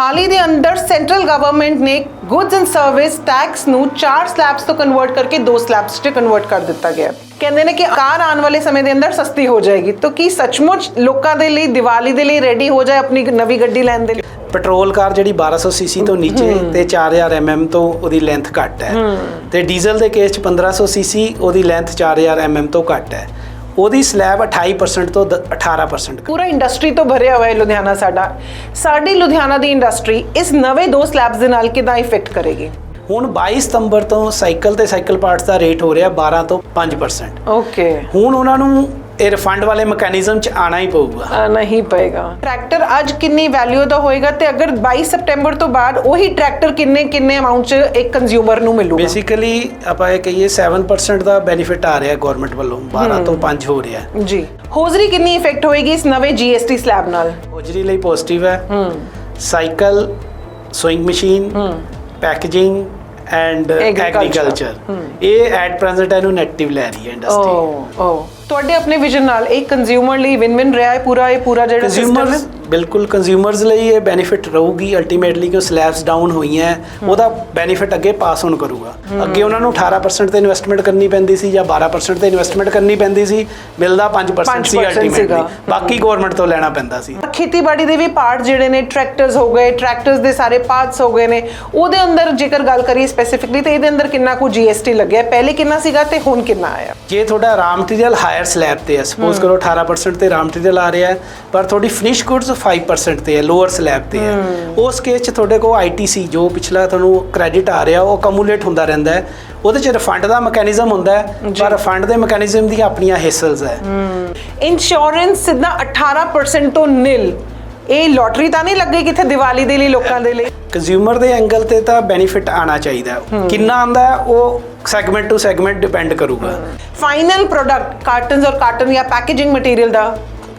ਹਾਲ ਹੀ ਦੇ ਅੰਦਰ ਸੈਂਟਰਲ ਗਵਰਨਮੈਂਟ ਨੇ ਗੁੱਡਸ ਐਂਡ ਸਰਵਿਸ ਟੈਕਸ ਨੂੰ 4 ਸਲੈਬਸ ਤੋਂ ਕਨਵਰਟ ਕਰਕੇ 2 ਸਲੈਬਸ 'ਚ ਕਨਵਰਟ ਕਰ ਦਿੱਤਾ ਗਿਆ। ਕਹਿੰਦੇ ਨੇ ਕਿ ਕਾਰ ਆਉਣ ਵਾਲੇ ਸਮੇਂ ਦੇ ਅੰਦਰ ਸਸਤੀ ਹੋ ਜਾਏਗੀ। ਤਾਂ ਕੀ ਸੱਚਮੁੱਚ ਲੋਕਾਂ ਦੇ ਲਈ ਦੀਵਾਲੀ ਦੇ ਲਈ ਰੈਡੀ ਹੋ ਜਾਏ ਆਪਣੀ ਨਵੀਂ ਗੱਡੀ ਲੈਣ ਦੇ ਲਈ? ਪੈਟਰੋਲ ਕਾਰ ਜਿਹੜੀ 1200 ਸੀਸੀ ਤੋਂ ਨੀਚੇ ਤੇ 4000 ਐਮਐਮ ਤੋਂ ਉਹਦੀ ਲੈਂਥ ਘੱਟ ਹੈ। ਤੇ ਡੀਜ਼ਲ ਦੇ ਕੇਸ ਚ 1500 ਸੀਸੀ ਉਹਦੀ ਲੈਂਥ 4000 ਐਮਐਮ ਤੋਂ ਘੱਟ ਹੈ। ਉਹਦੀ ਸਲੈਬ 28% ਤੋਂ ਦ- 18% ਪੂਰਾ ਇੰਡਸਟਰੀ ਤੋਂ ਭਰਿਆ ਹੋਇਆ ਹੈ ਲੁਧਿਆਣਾ ਸਾਡਾ। ਸਾਡੀ ਲੁਧਿਆਣਾ ਦੀ ਇੰਡਸਟਰੀ ਇਸ ਨਵੇਂ ਦੋ ਸਲੈਬਸ ਦੇ ਨਾਲ ਕਿਦਾਂ ਇਫੈਕਟ ਕਰੇਗੀ? ਹੁਣ 22 ਸਤੰਬਰ ਤੋਂ ਸਾਈਕਲ ਤੇ ਸਾਈਕਲ ਪਾਰਟਸ ਦਾ ਰੇਟ ਹੋ ਰਿਹਾ 12 ਤੋਂ 5% ਓਕੇ ਹੁਣ ਉਹਨਾਂ ਨੂੰ ਇਹ ਰਿਫੰਡ ਵਾਲੇ ਮੈਕੈਨਿਜ਼ਮ ਚ ਆਣਾ ਹੀ ਪਊਗਾ। ਨਹੀਂ ਪਏਗਾ। ਟਰੈਕਟਰ ਅੱਜ ਕਿੰਨੀ ਵੈਲਿਊ ਦਾ ਹੋਏਗਾ ਤੇ ਅਗਰ 22 ਸਪਟੈਂਬਰ ਤੋਂ ਬਾਅਦ ਉਹੀ ਟਰੈਕਟਰ ਕਿੰਨੇ ਕਿੰਨੇ ਅਮਾਉਂਟ ਚ ਇੱਕ ਕੰਜ਼ਿਊਮਰ ਨੂੰ ਮਿਲੂਗਾ? ਬੇਸਿਕਲੀ ਆਪਾਂ ਇਹ ਕਹੀਏ 7% ਦਾ ਬੈਨੀਫਿਟ ਆ ਰਿਹਾ ਗਵਰਨਮੈਂਟ ਵੱਲੋਂ। 12 ਤੋਂ 5 ਹੋ ਰਿਹਾ। ਜੀ। ਹੋਜ਼ਰੀ ਕਿੰਨੀ ਇਫੈਕਟ ਹੋਏਗੀ ਇਸ ਨਵੇਂ GST ਸਲੈਬ ਨਾਲ? ਹੋਜਰੀ ਲਈ ਪੋਜ਼ਿਟਿਵ ਹੈ। Cycle sewing machine packaging and Agriculture. Agriculture ਇਹ ਐਟ ਪ੍ਰੈਜ਼ੈਂਟ ਇਹਨੂੰ ਨੈਗੇਟਿਵ ਲੈ ਰਹੀ ਹੈ ਇੰਡਸਟਰੀ ਓ ਓ। ਤੁਹਾਡੇ ਆਪਣੇ ਵਿਜ਼ਨ ਨਾਲ ਇਹ ਕੰਜ਼ਿਊਮਰ ਲਈ ਵਿਨ ਵਿਨ ਰਿਹਾ ਹੈ ਪੂਰਾ ਇਹ ਪੂਰਾ ਜਿਹੜਾ ਸਿਸਟਮ ਹੈ? ਬਿਲਕੁਲ ਕੰਜ਼ਿਊਮਰਸ ਲਈ ਇਹ ਬੈਨੀਫਿਟ ਰਹੂਗੀ ਅਲਟੀਮੇਟਲੀ ਕਿ ਸਲੈਬਸ ਡਾਊਨ ਹੋਈਆਂ ਉਹਦਾ ਬੈਨੀਫਿਟ ਅੱਗੇ ਪਾਸ ਔਨ ਕਰੂਗਾ। ਅੱਗੇ ਉਹਨਾਂ ਨੂੰ 18% ਤੇ ਇਨਵੈਸਟਮੈਂਟ ਕਰਨੀ ਪੈਂਦੀ ਸੀ ਜਾਂ 12% ਤੇ ਇਨਵੈਸਟਮੈਂਟ ਕਰਨੀ ਪੈਂਦੀ ਸੀ ਮਿਲਦਾ 5% ਸੀ 5% ਅਲਟੀਮੇਟਲੀ। ਬਾਕੀ ਗਵਰਨਮੈਂਟ ਤੋਂ ਲੈਣਾ ਪੈਂਦਾ ਸੀ। ਖੇਤੀਬਾੜੀ ਦੇ ਵੀ ਪਾਰਟ ਜਿਹੜੇ ਨੇ ਟਰੈਕਟਰਸ ਹੋ ਗਏ ਟਰੈਕਟਰਸ ਦੇ ਸਾਰੇ ਪਾਰਟਸ ਹੋ ਗਏ ਨੇ ਉਹਦੇ ਅੰਦਰ ਜੇਕਰ ਗੱਲ ਕਰੀਏ ਸਪੈਸੀਫਿਕਲੀ ਤੇ ਇਹਦੇ ਅੰਦਰ ਕਿੰਨਾ ਕੁ GST ਲੱਗਿਆ? ਪਹਿਲੇ ਕਿੰਨਾ ਸੀਗਾ ਤੇ ਹੁਣ ਕਿੰਨਾ ਆਇਆ? ਜੇ ਤੁਹਾਡਾ ਰਾ ਮਟੀਰੀਅਲ ਹਾਇਰ ਸਲੈਬ ਤੇ ਹੈ ਸਪੋਜ਼ ਕਰੋ 18% ਤੇ ਰਾ ਮਟੀਰੀਅਲ ਆ ਰਿਹਾ ਹੈ ਪਰ ਤੁਹਾਡੀ ਫਿਨਿਸ਼ ਗੁੱਡਸ 5% ਤੇ ਹੈ ਲੋਅਰ ਸਲੈਬ ਤੇ ਹੈ। ਉਸ ਕੇਸ 'ਚ ਤੁਹਾਡੇ ਕੋਲ ਆਈਟੀਸੀ ਜੋ ਪਿਛਲਾ ਤੁਹਾਨੂੰ ਕ੍ਰੈਡਿਟ ਆ ਰਿਹਾ ਉਹ ਕਮੂਲੇਟ ਹੁੰਦਾ ਰਹਿੰਦਾ ਹੈ। ਉਹਦੇ 'ਚ ਰਿਫੰਡ ਦਾ ਮੈਕੈਨਿਜ਼ਮ ਹੁੰਦਾ ਹੈ ਪਰ ਰਿਫੰਡ ਦੇ ਮੈਕੈਨਿਜ਼ਮ ਦੀਆਂ ਆਪਣੀਆਂ ਹਿੱਸਲਸ ਹੈ। ਇੰਸ਼ੋਰੈਂਸ ਸਿੱਧਾ 18% ਤੋਂ ਨਿਲ। ਇਹ ਲੋਟਰੀ ਤਾਂ ਨਹੀਂ ਲੱਗੀ ਕਿਥੇ ਦੀਵਾਲੀ ਦੇ ਲਈ ਲੋਕਾਂ ਦੇ ਲਈ? ਕੰਜ਼ਿਊਮਰ ਦੇ ਐਂਗਲ ਤੇ ਤਾਂ ਬੈਨੀਫਿਟ ਆਣਾ ਚਾਹੀਦਾ। ਕਿੰਨਾ ਆਂਦਾ ਉਹ ਸੈਗਮੈਂਟ ਟੂ ਸੈਗਮੈਂਟ ਡਿਪੈਂਡ ਕਰੂਗਾ। ਫਾਈਨਲ ਪ੍ਰੋਡਕਟ ਕਾਰਟਨਸ ਔਰ ਕਾਰਟਨ ਜਾਂ ਪੈਕੇਜਿੰਗ ਮਟੀਰੀਅਲ ਦਾ?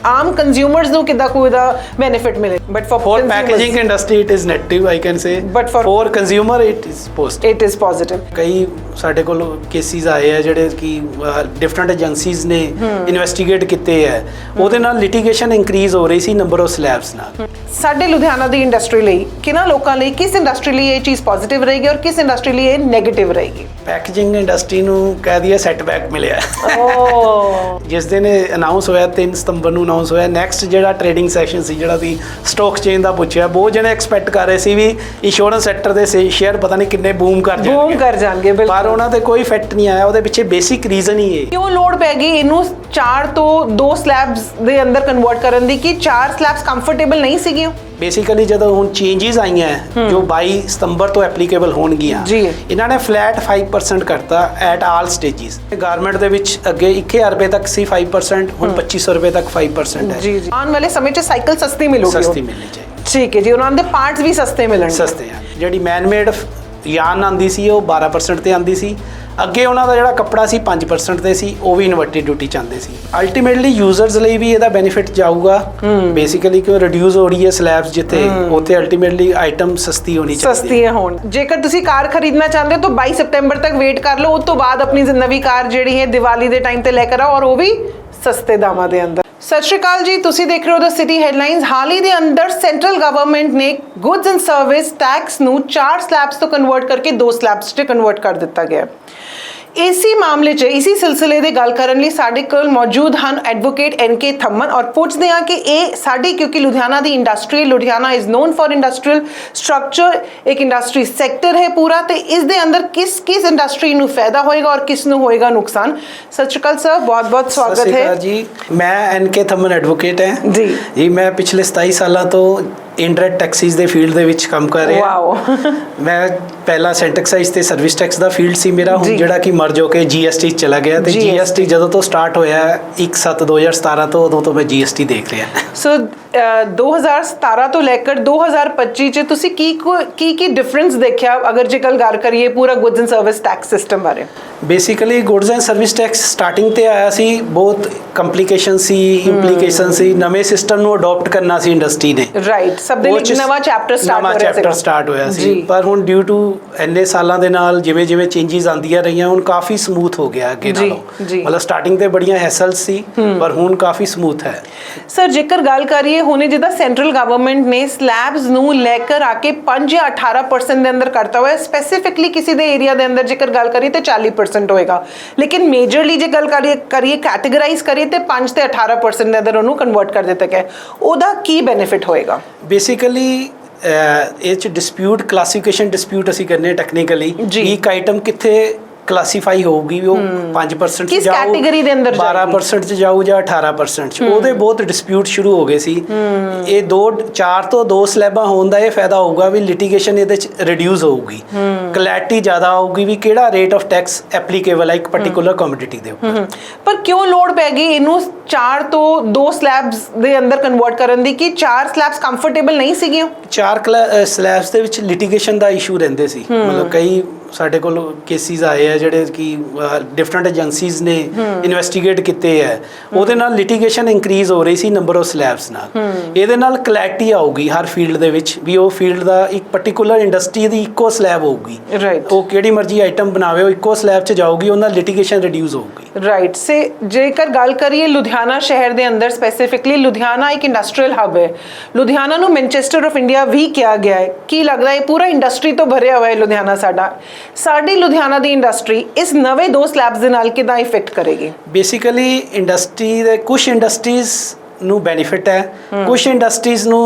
ਆਮ ਕੰਜ਼ਿਊਮਰਸ ਨੂੰ ਕਿਦਾਂ ਕੋਈ ਦਾ ਬੈਨੀਫਿਟ ਮਿਲੇ? But for packaging industry it is negative i can say. But for- for consumer it is positive. It is positive ਕਈ ਸਾਡੇ ਕੋਲ ਕੇਸਿਸ ਆਏ ਆ ਜਿਹੜੇ ਕਿ ਡਿਫਰੈਂਟ ਏਜੰਸੀਜ਼ ਨੇ ਇਨਵੈਸਟੀਗੇਟ ਕੀਤੇ ਆ। ਉਹਦੇ ਨਾਲ ਲਿਟੀਗੇਸ਼ਨ ਇਨਕਰੀਜ਼ ਹੋ ਰਹੀ ਸੀ ਨੰਬਰ ਆਫ ਸਲੈਬਸ ਨਾਲ। ਸਾਡੇ ਲੁਧਿਆਣਾ ਦੀ ਇੰਡਸਟਰੀ ਲਈ ਕਿਹਨਾਂ ਲੋਕਾਂ ਲਈ ਕਿਸ ਇੰਡਸਟਰੀ ਲਈ ਇਹ ਚੀਜ਼ ਪੋਜ਼ਿਟਿਵ ਰਹੇਗੀ ਔਰ ਕਿਸ ਇੰਡਸਟਰੀ ਲਈ ਇਹ 네ਗੇਟਿਵ ਰਹੇਗੀ? ਪੈਕੇਜਿੰਗ ਇੰਡਸਟਰੀ ਨੂੰ ਕਹਿ ਦਈਏ ਸੈਟਬੈਕ ਮਿਲਿਆ। ਓ ਜਿਸ ਦਿਨ ਅਨਾਉਂਸ ਹੋਇਆ 3 ਸਤੰਬਰ ਨੂੰ ਅਨਾਉਂਸ ਹੋਇਆ ਨੈਕਸਟ ਜਿਹੜਾ ਟ੍ਰੇਡਿੰਗ ਸੈਸ਼ਨ ਸੀ ਜਿਹੜਾ ਸੀ ਸਟਾਕ ਚੇਨ ਦਾ ਪੁੱਛਿਆ ਬਹੁਤ ਜਣੇ ਐਕਸਪੈਕਟ ਕਰ ਰਹੇ ਸੀ ਵੀ ਇੰਸ਼ੋਰੈਂਸ ਸੈਕਟਰ ਦੇ ਸ਼ੇਅਰ ਪਤਾ ਨਹੀਂ ਕਿੰਨੇ ਬੂਮ ਕਰ ਜਾਣਗੇ। ਬੂਮ ਕਰ ਜਾਣਗੇ ਬਿਲਕੁਲ। ਪਰ ਉਹਨਾਂ ਤੇ ਕੋਈ ਇਫੈਕਟ ਨਹੀਂ ਆਇਆ ਉਹਦੇ ਪਿੱਛੇ ਬੇਸਿਕ ਰੀਜ਼ਨ ਹੀ ਇਹ। ਕਿਉਂ ਲੋੜ ਪੈ ਗਈ ਇਹਨੂੰ 4 ਤੋਂ 2 ਸਲੈਬਸ ਦੇ ਅੰਦਰ ਕਨਵਰਟ ਕਰਨ ਦੀ ਕਿ 4 ਸਲੈਬਸ ਕੰਫਰਟੇਬਲ ਨਹੀਂ ਸੀਗੀਆਂ? ਬੇਸਿਕਲੀ ਜਦੋਂ ਹੁਣ ਚੇਂਜਸ ਆਈਆਂ ਜੋ 22 ਸਤੰਬਰ ਤੋਂ ਐਪਲੀਕੇਬਲ ਹੋਣਗੀਆਂ ਜੀ। ਇਹਨਾਂ ਨੇ ਫਲੈਟ 5% ਕਰਤਾ ਐਟ ਆਲ ਸਟੇजेस ਗਵਰਨਮੈਂਟ ਦੇ ਵਿੱਚ ਅੱਗੇ 1000 ਰੁਪਏ ਤੱਕ ਸੀ 5% ਹੁਣ 2500 ਰੁਪਏ ਤੱਕ 5% ਹੈ। ਜੀ ਜੀ। ਆਉਣ ਵਾਲੇ ਸਮੇਂ 'ਚ ਸਾਈਕਲ ਸਸਤੀ ਮਿਲੂਗੀ ਉਹ। ਸਸਤੀ ਮਿਲਣੀ ਚਾਹੀਦੀ। ਠੀਕ ਹੈ ਜੀ ਉਹਨਾਂ ਦੇ ਪਾਰਟਸ ਵੀ ਸਸਤੇ ਮਿਲਣਗੇ। ਸਸਤੇ ਆ। ਜਿਹੜੀ ਮੈਨ ਮੇਡ ਯਾਨ ਆਂਦੀ ਸੀ ਉਹ 12% ਤੇ ਆਂਦੀ ਸੀ। ਅੱਗੇ ਉਹਨਾਂ ਦਾ ਜਿਹੜਾ ਕੱਪੜਾ ਸੀ 5% ਤੇ ਸੀ ਉਹ ਵੀ ਇਨਵਰਟਡ ਡਿਊਟੀ ਚਾਹੁੰਦੇ ਸੀ। ਅਲਟੀਮੇਟਲੀ ਯੂਜ਼ਰਸ ਲਈ ਵੀ ਇਹਦਾ ਬੈਨੀਫਿਟ ਜਾਊਗਾ। ਬੇਸਿਕਲੀ ਕਿਉਂ ਰਿਡਿਊਸ ਹੋ ਰਹੀ ਹੈ ਸਲੈਬਸ ਜਿੱਥੇ ਉੱਥੇ ਅਲਟੀਮੇਟਲੀ ਆਈਟਮ ਸਸਤੀ ਹੋਣੀ ਚਾਹੀਦੀ ਹੈ। ਸਸਤੀਆਂ ਹੋਣ। ਜੇਕਰ ਤੁਸੀਂ ਕਾਰ ਖਰੀਦਣਾ ਚਾਹੁੰਦੇ ਹੋ ਤਾਂ 22 ਸਪਟੈਂਬਰ ਤੱਕ ਵੇਟ ਕਰ ਲਓ ਉਸ ਤੋਂ ਬਾਅਦ ਆਪਣੀ ਨਵੀਂ ਕਾਰ ਜਿਹੜੀ ਹੈ ਦੀਵਾਲੀ ਦੇ ਟਾਈਮ ਤੇ ਲੈ ਕੇ ਆਓ ਔਰ ਉਹ ਵੀ ਸਸਤੇ ਦਾਮਾਂ ਦੇ ਅੰਦਰ। ਸਤਿ ਸ਼੍ਰੀ ਅਕਾਲ ਜੀ ਤੁਸੀਂ ਦੇਖ ਰਹੇ ਹੋ ਦ ਸਿਟੀ ਹੈਡਲਾਈਨਸ ਹਾਲ ਹੀ ਦੇ ਅੰਦਰ ਸੈਂਟਰਲ ਗਵਰਨਮੈਂਟ ਨੇ ਗੁੱਡਸ ਐਂਡ ਸਰਵਿਸ ਟੈਕਸ ਨੂੰ 4 ਸਲੈਬਸ ਤੋਂ ਕਨਵਰਟ ਕਰਕੇ 2 ਸਲੈਬਸ 'ਚ ਕਨਵਰਟ ਕਰ ਦਿੱਤਾ ਗਿਆ ਹੈ। ਇਸੀ ਮਾਮਲੇ 'ਚ ਇਸੀ ਸਿਲਸਿਲੇ ਦੇ ਗੱਲ ਕਰਨ ਲਈ ਸਾਡੇ ਕੋਲ ਮੌਜੂਦ ਹਨ ਐਡਵੋਕੇਟ ਐਨ ਕੇ ਥੰਮਨ ਔਰ ਪੁੱਛਦੇ ਹਾਂ ਕਿ ਇਹ ਸਾਡੀ ਕਿਉਂਕਿ ਲੁਧਿਆਣਾ ਦੀ industry Ludhiana is known for industrial structure ਇੱਕ ਇੰਡਸਟਰੀ ਸੈਕਟਰ ਹੈ ਪੂਰਾ ਤੇ ਇਸ ਦੇ ਅੰਦਰ ਕਿਸ ਕਿਸ ਇੰਡਸਟਰੀ ਨੂੰ ਫਾਇਦਾ ਹੋਏਗਾ ਔਰ ਕਿਸ ਨੂੰ ਹੋਏਗਾ ਨੁਕਸਾਨ? ਸਤਿ ਸ਼੍ਰੀ ਅਕਾਲ ਸਰ ਬਹੁਤ ਬਹੁਤ ਸਤਿ ਸਵਾਗਤ ਹੈ। ਜੀ। ਮੈਂ ਐਨ ਕੇ ਥਮਨ ਐਡਵੋਕੇਟ ਹਾਂ। ਜੀ। ਜੀ ਮੈਂ ਪਿਛਲੇ 27 ਸਾਲਾਂ ਤੋਂ ਇੰਡਾਇਰੈਕਟ ਟੈਕਸੀਜ਼ ਦੇ ਫੀਲਡ ਦੇ ਵਿੱਚ ਕੰਮ ਕਰ ਰਿਹਾ। ਵਾਓ। ਮੈਂ ਪਹਿਲਾਂ ਸੈਂਟੈਕਸਾਈਜ਼ ਤੇ ਸਰਵਿਸ ਟੈਕਸ ਦਾ ਫੀਲਡ ਸੀ ਮੇਰਾ। ਹੁਣ ਜਿਹੜਾ ਕਿ ਮਰਜ ਹੋ ਕੇ ਜੀਐਸਟੀ ਚਲਾ ਗਿਆ ਤੇ ਜੀਐਸਟੀ ਜਦੋਂ ਤੋਂ ਸਟਾਰਟ ਹੋਇਆ 1/7/2017 ਤੋਂ ਉਦੋਂ ਤੋਂ ਮੈਂ ਜੀਐਸਟੀ ਦੇਖ ਰਿਹਾ ਸੋ 2017 ਤੋਂ ਲੈ ਕੇ 2025 ਚ ਤੁਸੀਂ ਕੀ ਕੋ- ਕੀ ਡਿਫਰੈਂਸ ਦੇਖਿਆ? ਅਗਰ ਜੇ ਕੱਲ ਗੱਲ ਕਰੀਏ ਪੂਰਾ goods and service tax system ਬਾਰੇ। Basically goods and service tax starting ਤੇ ਆਇਆ ਸੀ ਬਹੁਤ ਕੰਪਲਿਕੇਸ਼ਨ ਸੀ ਇੰਪਲੀਕੇਸ਼ਨ ਸੀ ਨਵੇਂ ਸਿਸਟਮ ਨੂੰ ਅਡਾਪਟ ਕਰਨਾ ਸੀ ਇੰਡਸਟਰੀ ਨੇ। ਰਾਈਟ ਸਭ ਦੇ ਲਈ ਨਵਾਂ ਚੈਪਟਰ ਸਟਾਰਟ ਹੋ ਨਵਾਂ ਰਿਹਾ ਚੈਪਟਰ ਸਟਾਰਟ ਹੋਇਆ ਸੀ। ਪਰ ਹੁਣ ਡਿਊ ਟੂ ਇੰਨੇ ਸਾਲਾਂ ਦੇ ਨਾਲ ਜਿਵੇਂ ਜਿਵੇਂ ਚੇਂਜਸ ਆਂਦੀਆਂ ਰਹੀਆਂ ਹੁਣ ਕਾਫੀ ਸਮੂਥ ਹੋ ਗਿਆ ਅੱਗੇ ਨਾਲੋਂ। ਮਤਲਬ ਸਟਾਰਟਿੰਗ ਤੇ ਬੜੀਆਂ ਹੈਸਲਸ ਸੀ ਪਰ ਹੁਣ ਕਾਫੀ ਸਮੂਥ ਹੈ। ਸਰ ਜੇਕਰ ਗੱਲ ਕਰੀਏ ਹੁਣੇ ਜਿੱਦਾਂ ਸੈਂਟਰਲ ਗਵਰਨਮੈਂਟ ਨੇ ਸਲੈਬਸ ਨੂੰ ਲੈ ਕੇ ਆ ਕੇ 5 ਜਾਂ 18% ਦੇ ਅੰਦਰ ਕਰਤਾ ਹੋਇਆ ਸਪੈਸੀਫਿਕਲੀ ਕਿਸੇ ਦੇ ਏਰੀਆ ਦੇ ਅੰਦਰ ਜੇਕਰ ਗੱਲ ਕਰੀਏ ਤੇ 40% ਹੋਏਗਾ ਲੇਕਿਨ ਮੇਜਰਲੀ ਜੇ ਗੱਲ ਕਰੀਏ ਕਰੀਏ ਕੈਟੇਗਰਾਈਜ਼ ਕਰੀਏ ਤੇ 5 ਤੇ 18% ਦੇ ਅੰਦਰ ਉਹਨੂੰ ਕਨਵਰਟ ਕਰ ਦਿੱਤਾ ਗਿਆ। ਉਹਦਾ ਕੀ ਬੈਨੀਫਿਟ ਹੋਏਗਾ ਬੇਸਿਕਲੀ ਇਹ ਚ ਡਿਸਪਿਊਟ ਕਲਾਸੀਫਿਕੇਸ਼ਨ ਡਿਸਪਿਊਟ ਅਸੀਂ ਕਰਨੇ ਟੈਕਨੀਕਲੀ। ਇੱਕ ਆਈਟਮ ਕਿੱਥੇ ਕਲਾਸੀਫਾਈ ਹੋਊਗੀ ਵੀ ਉਹ 5% ਚ ਕਿਸ ਜਾਊ category ਦੇ ਅੰਦਰ ਜਾਏਗੀ? 12% ਚ ਜਾਊ ਜਾਂ 18% ਚ। ਉਹਦੇ ਬਹੁਤ ਡਿਸਪਿਊਟ ਸ਼ੁਰੂ ਹੋ ਗਏ ਸੀ। ਇਹ ਦੋ ਚਾਰ ਤੋਂ ਦੋ ਸਲੈਬਾਂ ਹੋਣ ਦਾ ਇਹ ਫਾਇਦਾ ਹੋਊਗਾ ਵੀ ਲਿਟੀਗੇਸ਼ਨ ਇਹਦੇ ਚ ਰਿਡਿਊਸ ਹੋਊਗੀ। ਕਲੈਰਿਟੀ ਜ਼ਿਆਦਾ ਆਊਗੀ ਵੀ ਕਿਹੜਾ ਰੇਟ ਆਫ ਟੈਕਸ ਐਪਲੀਕੇਬਲ ਹੈ ਇੱਕ ਪਾਰਟਿਕੂਲਰ ਕਮੋਡਿਟੀ ਦੇ ਉੱਪਰ। ਪਰ ਕਿਉਂ ਲੋੜ ਪੈ ਗਈ ਇਹਨੂੰ ਚਾਰ ਤੋਂ ਦੋ ਸਲੈਬਸ ਦੇ ਅੰਦਰ ਕਨਵਰਟ ਕਰਨ ਦੀ? ਕਿ ਚਾਰ ਸਲੈਬਸ ਕੰਫਰਟੇਬਲ ਨਹੀਂ ਸੀਗੀਆਂ? ਚਾਰ ਸਲੈਬਸ ਦੇ ਵਿੱਚ ਲਿਟੀਗੇਸ਼ਨ ਦਾ ਇਸ਼ੂ ਰਹਿੰਦੇ ਸੀ। ਮਤਲਬ ਕਈ ਸਾਡੇ ਕੋਲ ਕੇਸਿਸ ਆਏ ਆ ਜਿਹੜੇ ਕਿ ਡਿਫਰੈਂਟ ਏਜੰਸੀਜ਼ ਨੇ ਇਨਵੈਸਟੀਗੇਟ ਕੀਤੇ ਆ। ਉਹਦੇ ਨਾਲ ਲਿਟੀਗੇਸ਼ਨ ਇਨਕਰੀਜ਼ ਹੋ ਰਹੀ ਸੀ ਨੰਬਰ ਆਫ ਸਲੈਬਸ ਨਾਲ। ਇਹਦੇ ਨਾਲ ਕਲੈਰਿਟੀ ਆਊਗੀ ਹਰ ਫੀਲਡ ਦੇ ਵਿੱਚ ਵੀ ਉਹ ਫੀਲਡ ਦਾ ਇੱਕ ਪਾਰਟਿਕੂਲਰ ਇੰਡਸਟਰੀ ਦੀ ਇੱਕੋ ਸਲੈਬ ਹੋਊਗੀ। ਰਾਈਟ ਉਹ ਕਿਹੜੀ ਮਰਜ਼ੀ ਆਈਟਮ ਬਣਾਵੇ ਉਹ ਇੱਕੋ ਸਲੈਬ 'ਚ ਜਾਊਗੀ ਉਹਨਾਂ ਲਿਟੀਗੇਸ਼ਨ ਰਿਡਿਊਸ ਹੋਊਗੀ। ਰਾਈਟ ਸੇ ਜੇਕਰ ਗੱਲ ਕਰੀਏ ਲੁਧਿਆਣਾ ਸ਼ਹਿਰ ਦੇ ਅੰਦਰ ਸਪੈਸੀਫਿਕਲੀ ਲੁਧਿਆਣਾ ਇੱਕ ਇੰਡਸਟਰੀਅਲ ਹੱਬ ਹੈ। ਲੁਧਿਆਣਾ ਨੂੰ ਮੈਨਚੈਸਟਰ ਆਫ ਇੰਡੀਆ ਵੀ ਕਿਹਾ ਗਿਆ ਹੈ। ਕੀ ਲੱਗਦਾ ਹੈ ਪੂਰਾ ਇੰਡਸਟਰੀ ਤੋਂ ਭਰਿਆ ਹੋਇਆ ਹੈ ਲੁਧਿਆਣਾ ਸਾਡਾ? ਸਾਡੀ ਲੁਧਿਆਣਾ ਦੀ ਇੰਡਸਟਰੀ ਇਸ ਨਵੇਂ ਦੋ ਸਲੈਬਸ ਦੇ ਨਾਲ ਕਿਦਾਂ ਇਫੈਕਟ ਕਰੇਗੀ? ਬੇਸਿਕਲੀ ਇੰਡਸਟਰੀ ਦੇ ਕੁਝ ਇੰਡਸਟਰੀਜ਼ ਨੂੰ ਬੈਨੀਫਿਟ ਹੈ ਕੁਝ ਇੰਡਸਟਰੀਜ਼ ਨੂੰ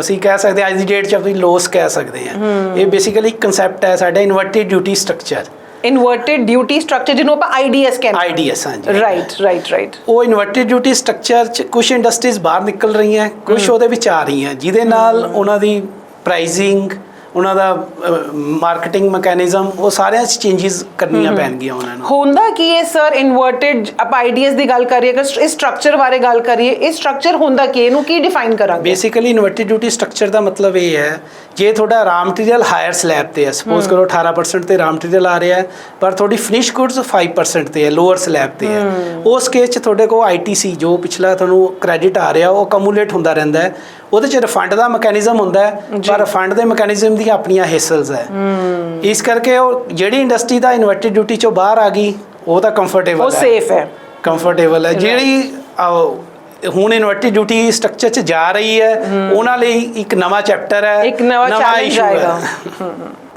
ਅਸੀਂ ਕਹਿ ਸਕਦੇ ਹਾਂ ਅੱਜ ਦੀ ਡੇਟ 'ਚ ਆਪਣੀ ਲੋਸ ਕਹਿ ਸਕਦੇ ਹਾਂ। ਇਹ ਬੇਸਿਕਲੀ ਇੱਕ ਕਨਸੈਪਟ ਹੈ ਸਾਡਾ inverted duty structure inverted duty structure ਜਿਹਨੂੰ ਆਪਾਂ ਆਈਡੀਐਸ ਕਹਿੰਦੇ ਆਈਡੀਐਸ ਹਾਂਜੀ। ਰਾਈਟ ਰਾਈਟ ਰਾਈਟ ਉਹ ਇਨਵਰਟਿਡ ਡਿਊਟੀ ਸਟਰਕਚਰ 'ਚ ਕੁਝ ਇੰਡਸਟਰੀਜ਼ ਬਾਹਰ ਨਿਕਲ ਰਹੀਆਂ ਕੁਝ ਉਹਦੇ ਵਿੱਚ ਆ ਰਹੀਆਂ ਜਿਹਦੇ ਨਾਲ ਉਹਨਾਂ ਦੀ ਪ੍ਰਾਈਸਿੰਗ ਉਹਨਾਂ ਦਾ ਮਾਰਕੀਟਿੰਗ ਮੈਕੈਨਿਜ਼ਮ ਉਹ ਸਾਰਿਆਂ 'ਚ ਚੇਂਜਸ ਕਰਨੀਆਂ ਪੈਣਗੀਆਂ ਉਹਨਾਂ ਨੂੰ। ਹੁੰਦਾ ਕੀ ਹੈ ਸਰ ਇਨਵਰਟਡ ਆਪਾਂ ਆਈਡੀਐਸ ਦੀ ਗੱਲ ਕਰੀਏ ਅਗਰ ਇਸ ਸਟਰਕਚਰ ਬਾਰੇ ਗੱਲ ਕਰੀਏ ਇਹ ਸਟਰਕਚਰ ਹੁੰਦਾ ਕੀ? ਇਹਨੂੰ ਕੀ ਡਿਫਾਈਨ ਕਰਾਂਗੇ? ਬੇਸਿਕਲੀ ਇਨਵਰਟਿਡ ਡਿਊਟੀ ਸਟਰਕਚਰ ਦਾ ਮਤਲਬ ਇਹ ਹੈ ਜੇ ਤੁਹਾਡਾ ਰਾ ਮਟੀਰੀਅਲ ਹਾਇਰ ਸਲੈਬ ਤੇ ਹੈ ਸਪੋਜ਼ ਕਰੋ 18% ਤੇ ਰਾ ਮਟੀਰੀਅਲ ਆ ਰਿਹਾ ਹੈ ਪਰ ਤੁਹਾਡੀ ਫਿਨਿਸ਼ ਗੁੱਡਸ 5% ਤੇ ਹੈ ਲੋਅਰ ਸਲੈਬ ਤੇ ਹੈ। ਉਸ ਕੇਸ 'ਚ ਤੁਹਾਡੇ ਕੋਲ ਆਈਟੀਸੀ ਜੋ ਪਿਛਲਾ ਤੁਹਾਨੂੰ ਕ੍ਰੈਡਿਟ ਆ ਰਿਹਾ ਉਹ ਕਮੂਲੇਟ ਹੁੰਦਾ ਰਹਿੰਦਾ ਹੈ। ਉਹਦੇ 'ਚ ਰਿਫੰਡ ਦਾ ਮੈਕੈਨਿਜ਼ਮ ਹੁੰਦਾ ਹੈ ਪਰ ਰਿਫੰਡ ਦੇ ਮੈਕੈਨਿਜ਼ਮ ਦੀਆਂ ਆਪਣੀਆਂ ਹਿੱਸਲਸ ਹੈ। ਇਸ ਕਰਕੇ ਉਹ ਜਿਹੜੀ ਇੰਡਸਟਰੀ ਦਾ ਇਨਵਰਟਿਡ ਡਿਊਟੀ 'ਚੋਂ ਬਾਹਰ ਆ ਗਈ ਉਹ ਤਾਂ ਕੰਫਰਟੇਬਲ ਉਹ ਸੇਫ ਹੈ। ਕੰਫਰਟੇਬਲ ਹੈ। ਜਿਹੜੀ ਹੁਣ ਇਨਵਰਟਿਡ ਡਿਊਟੀ ਸਟਰਕਚਰ 'ਚ ਜਾ ਰਹੀ ਹੈ ਉਹਨਾਂ ਲਈ ਇੱਕ ਨਵਾਂ ਚੈਪਟਰ ਹੈ ਇੱਕ ਨਵਾਂ ਚੈਲੰਜ ਹੈ। ਆਏਗਾ।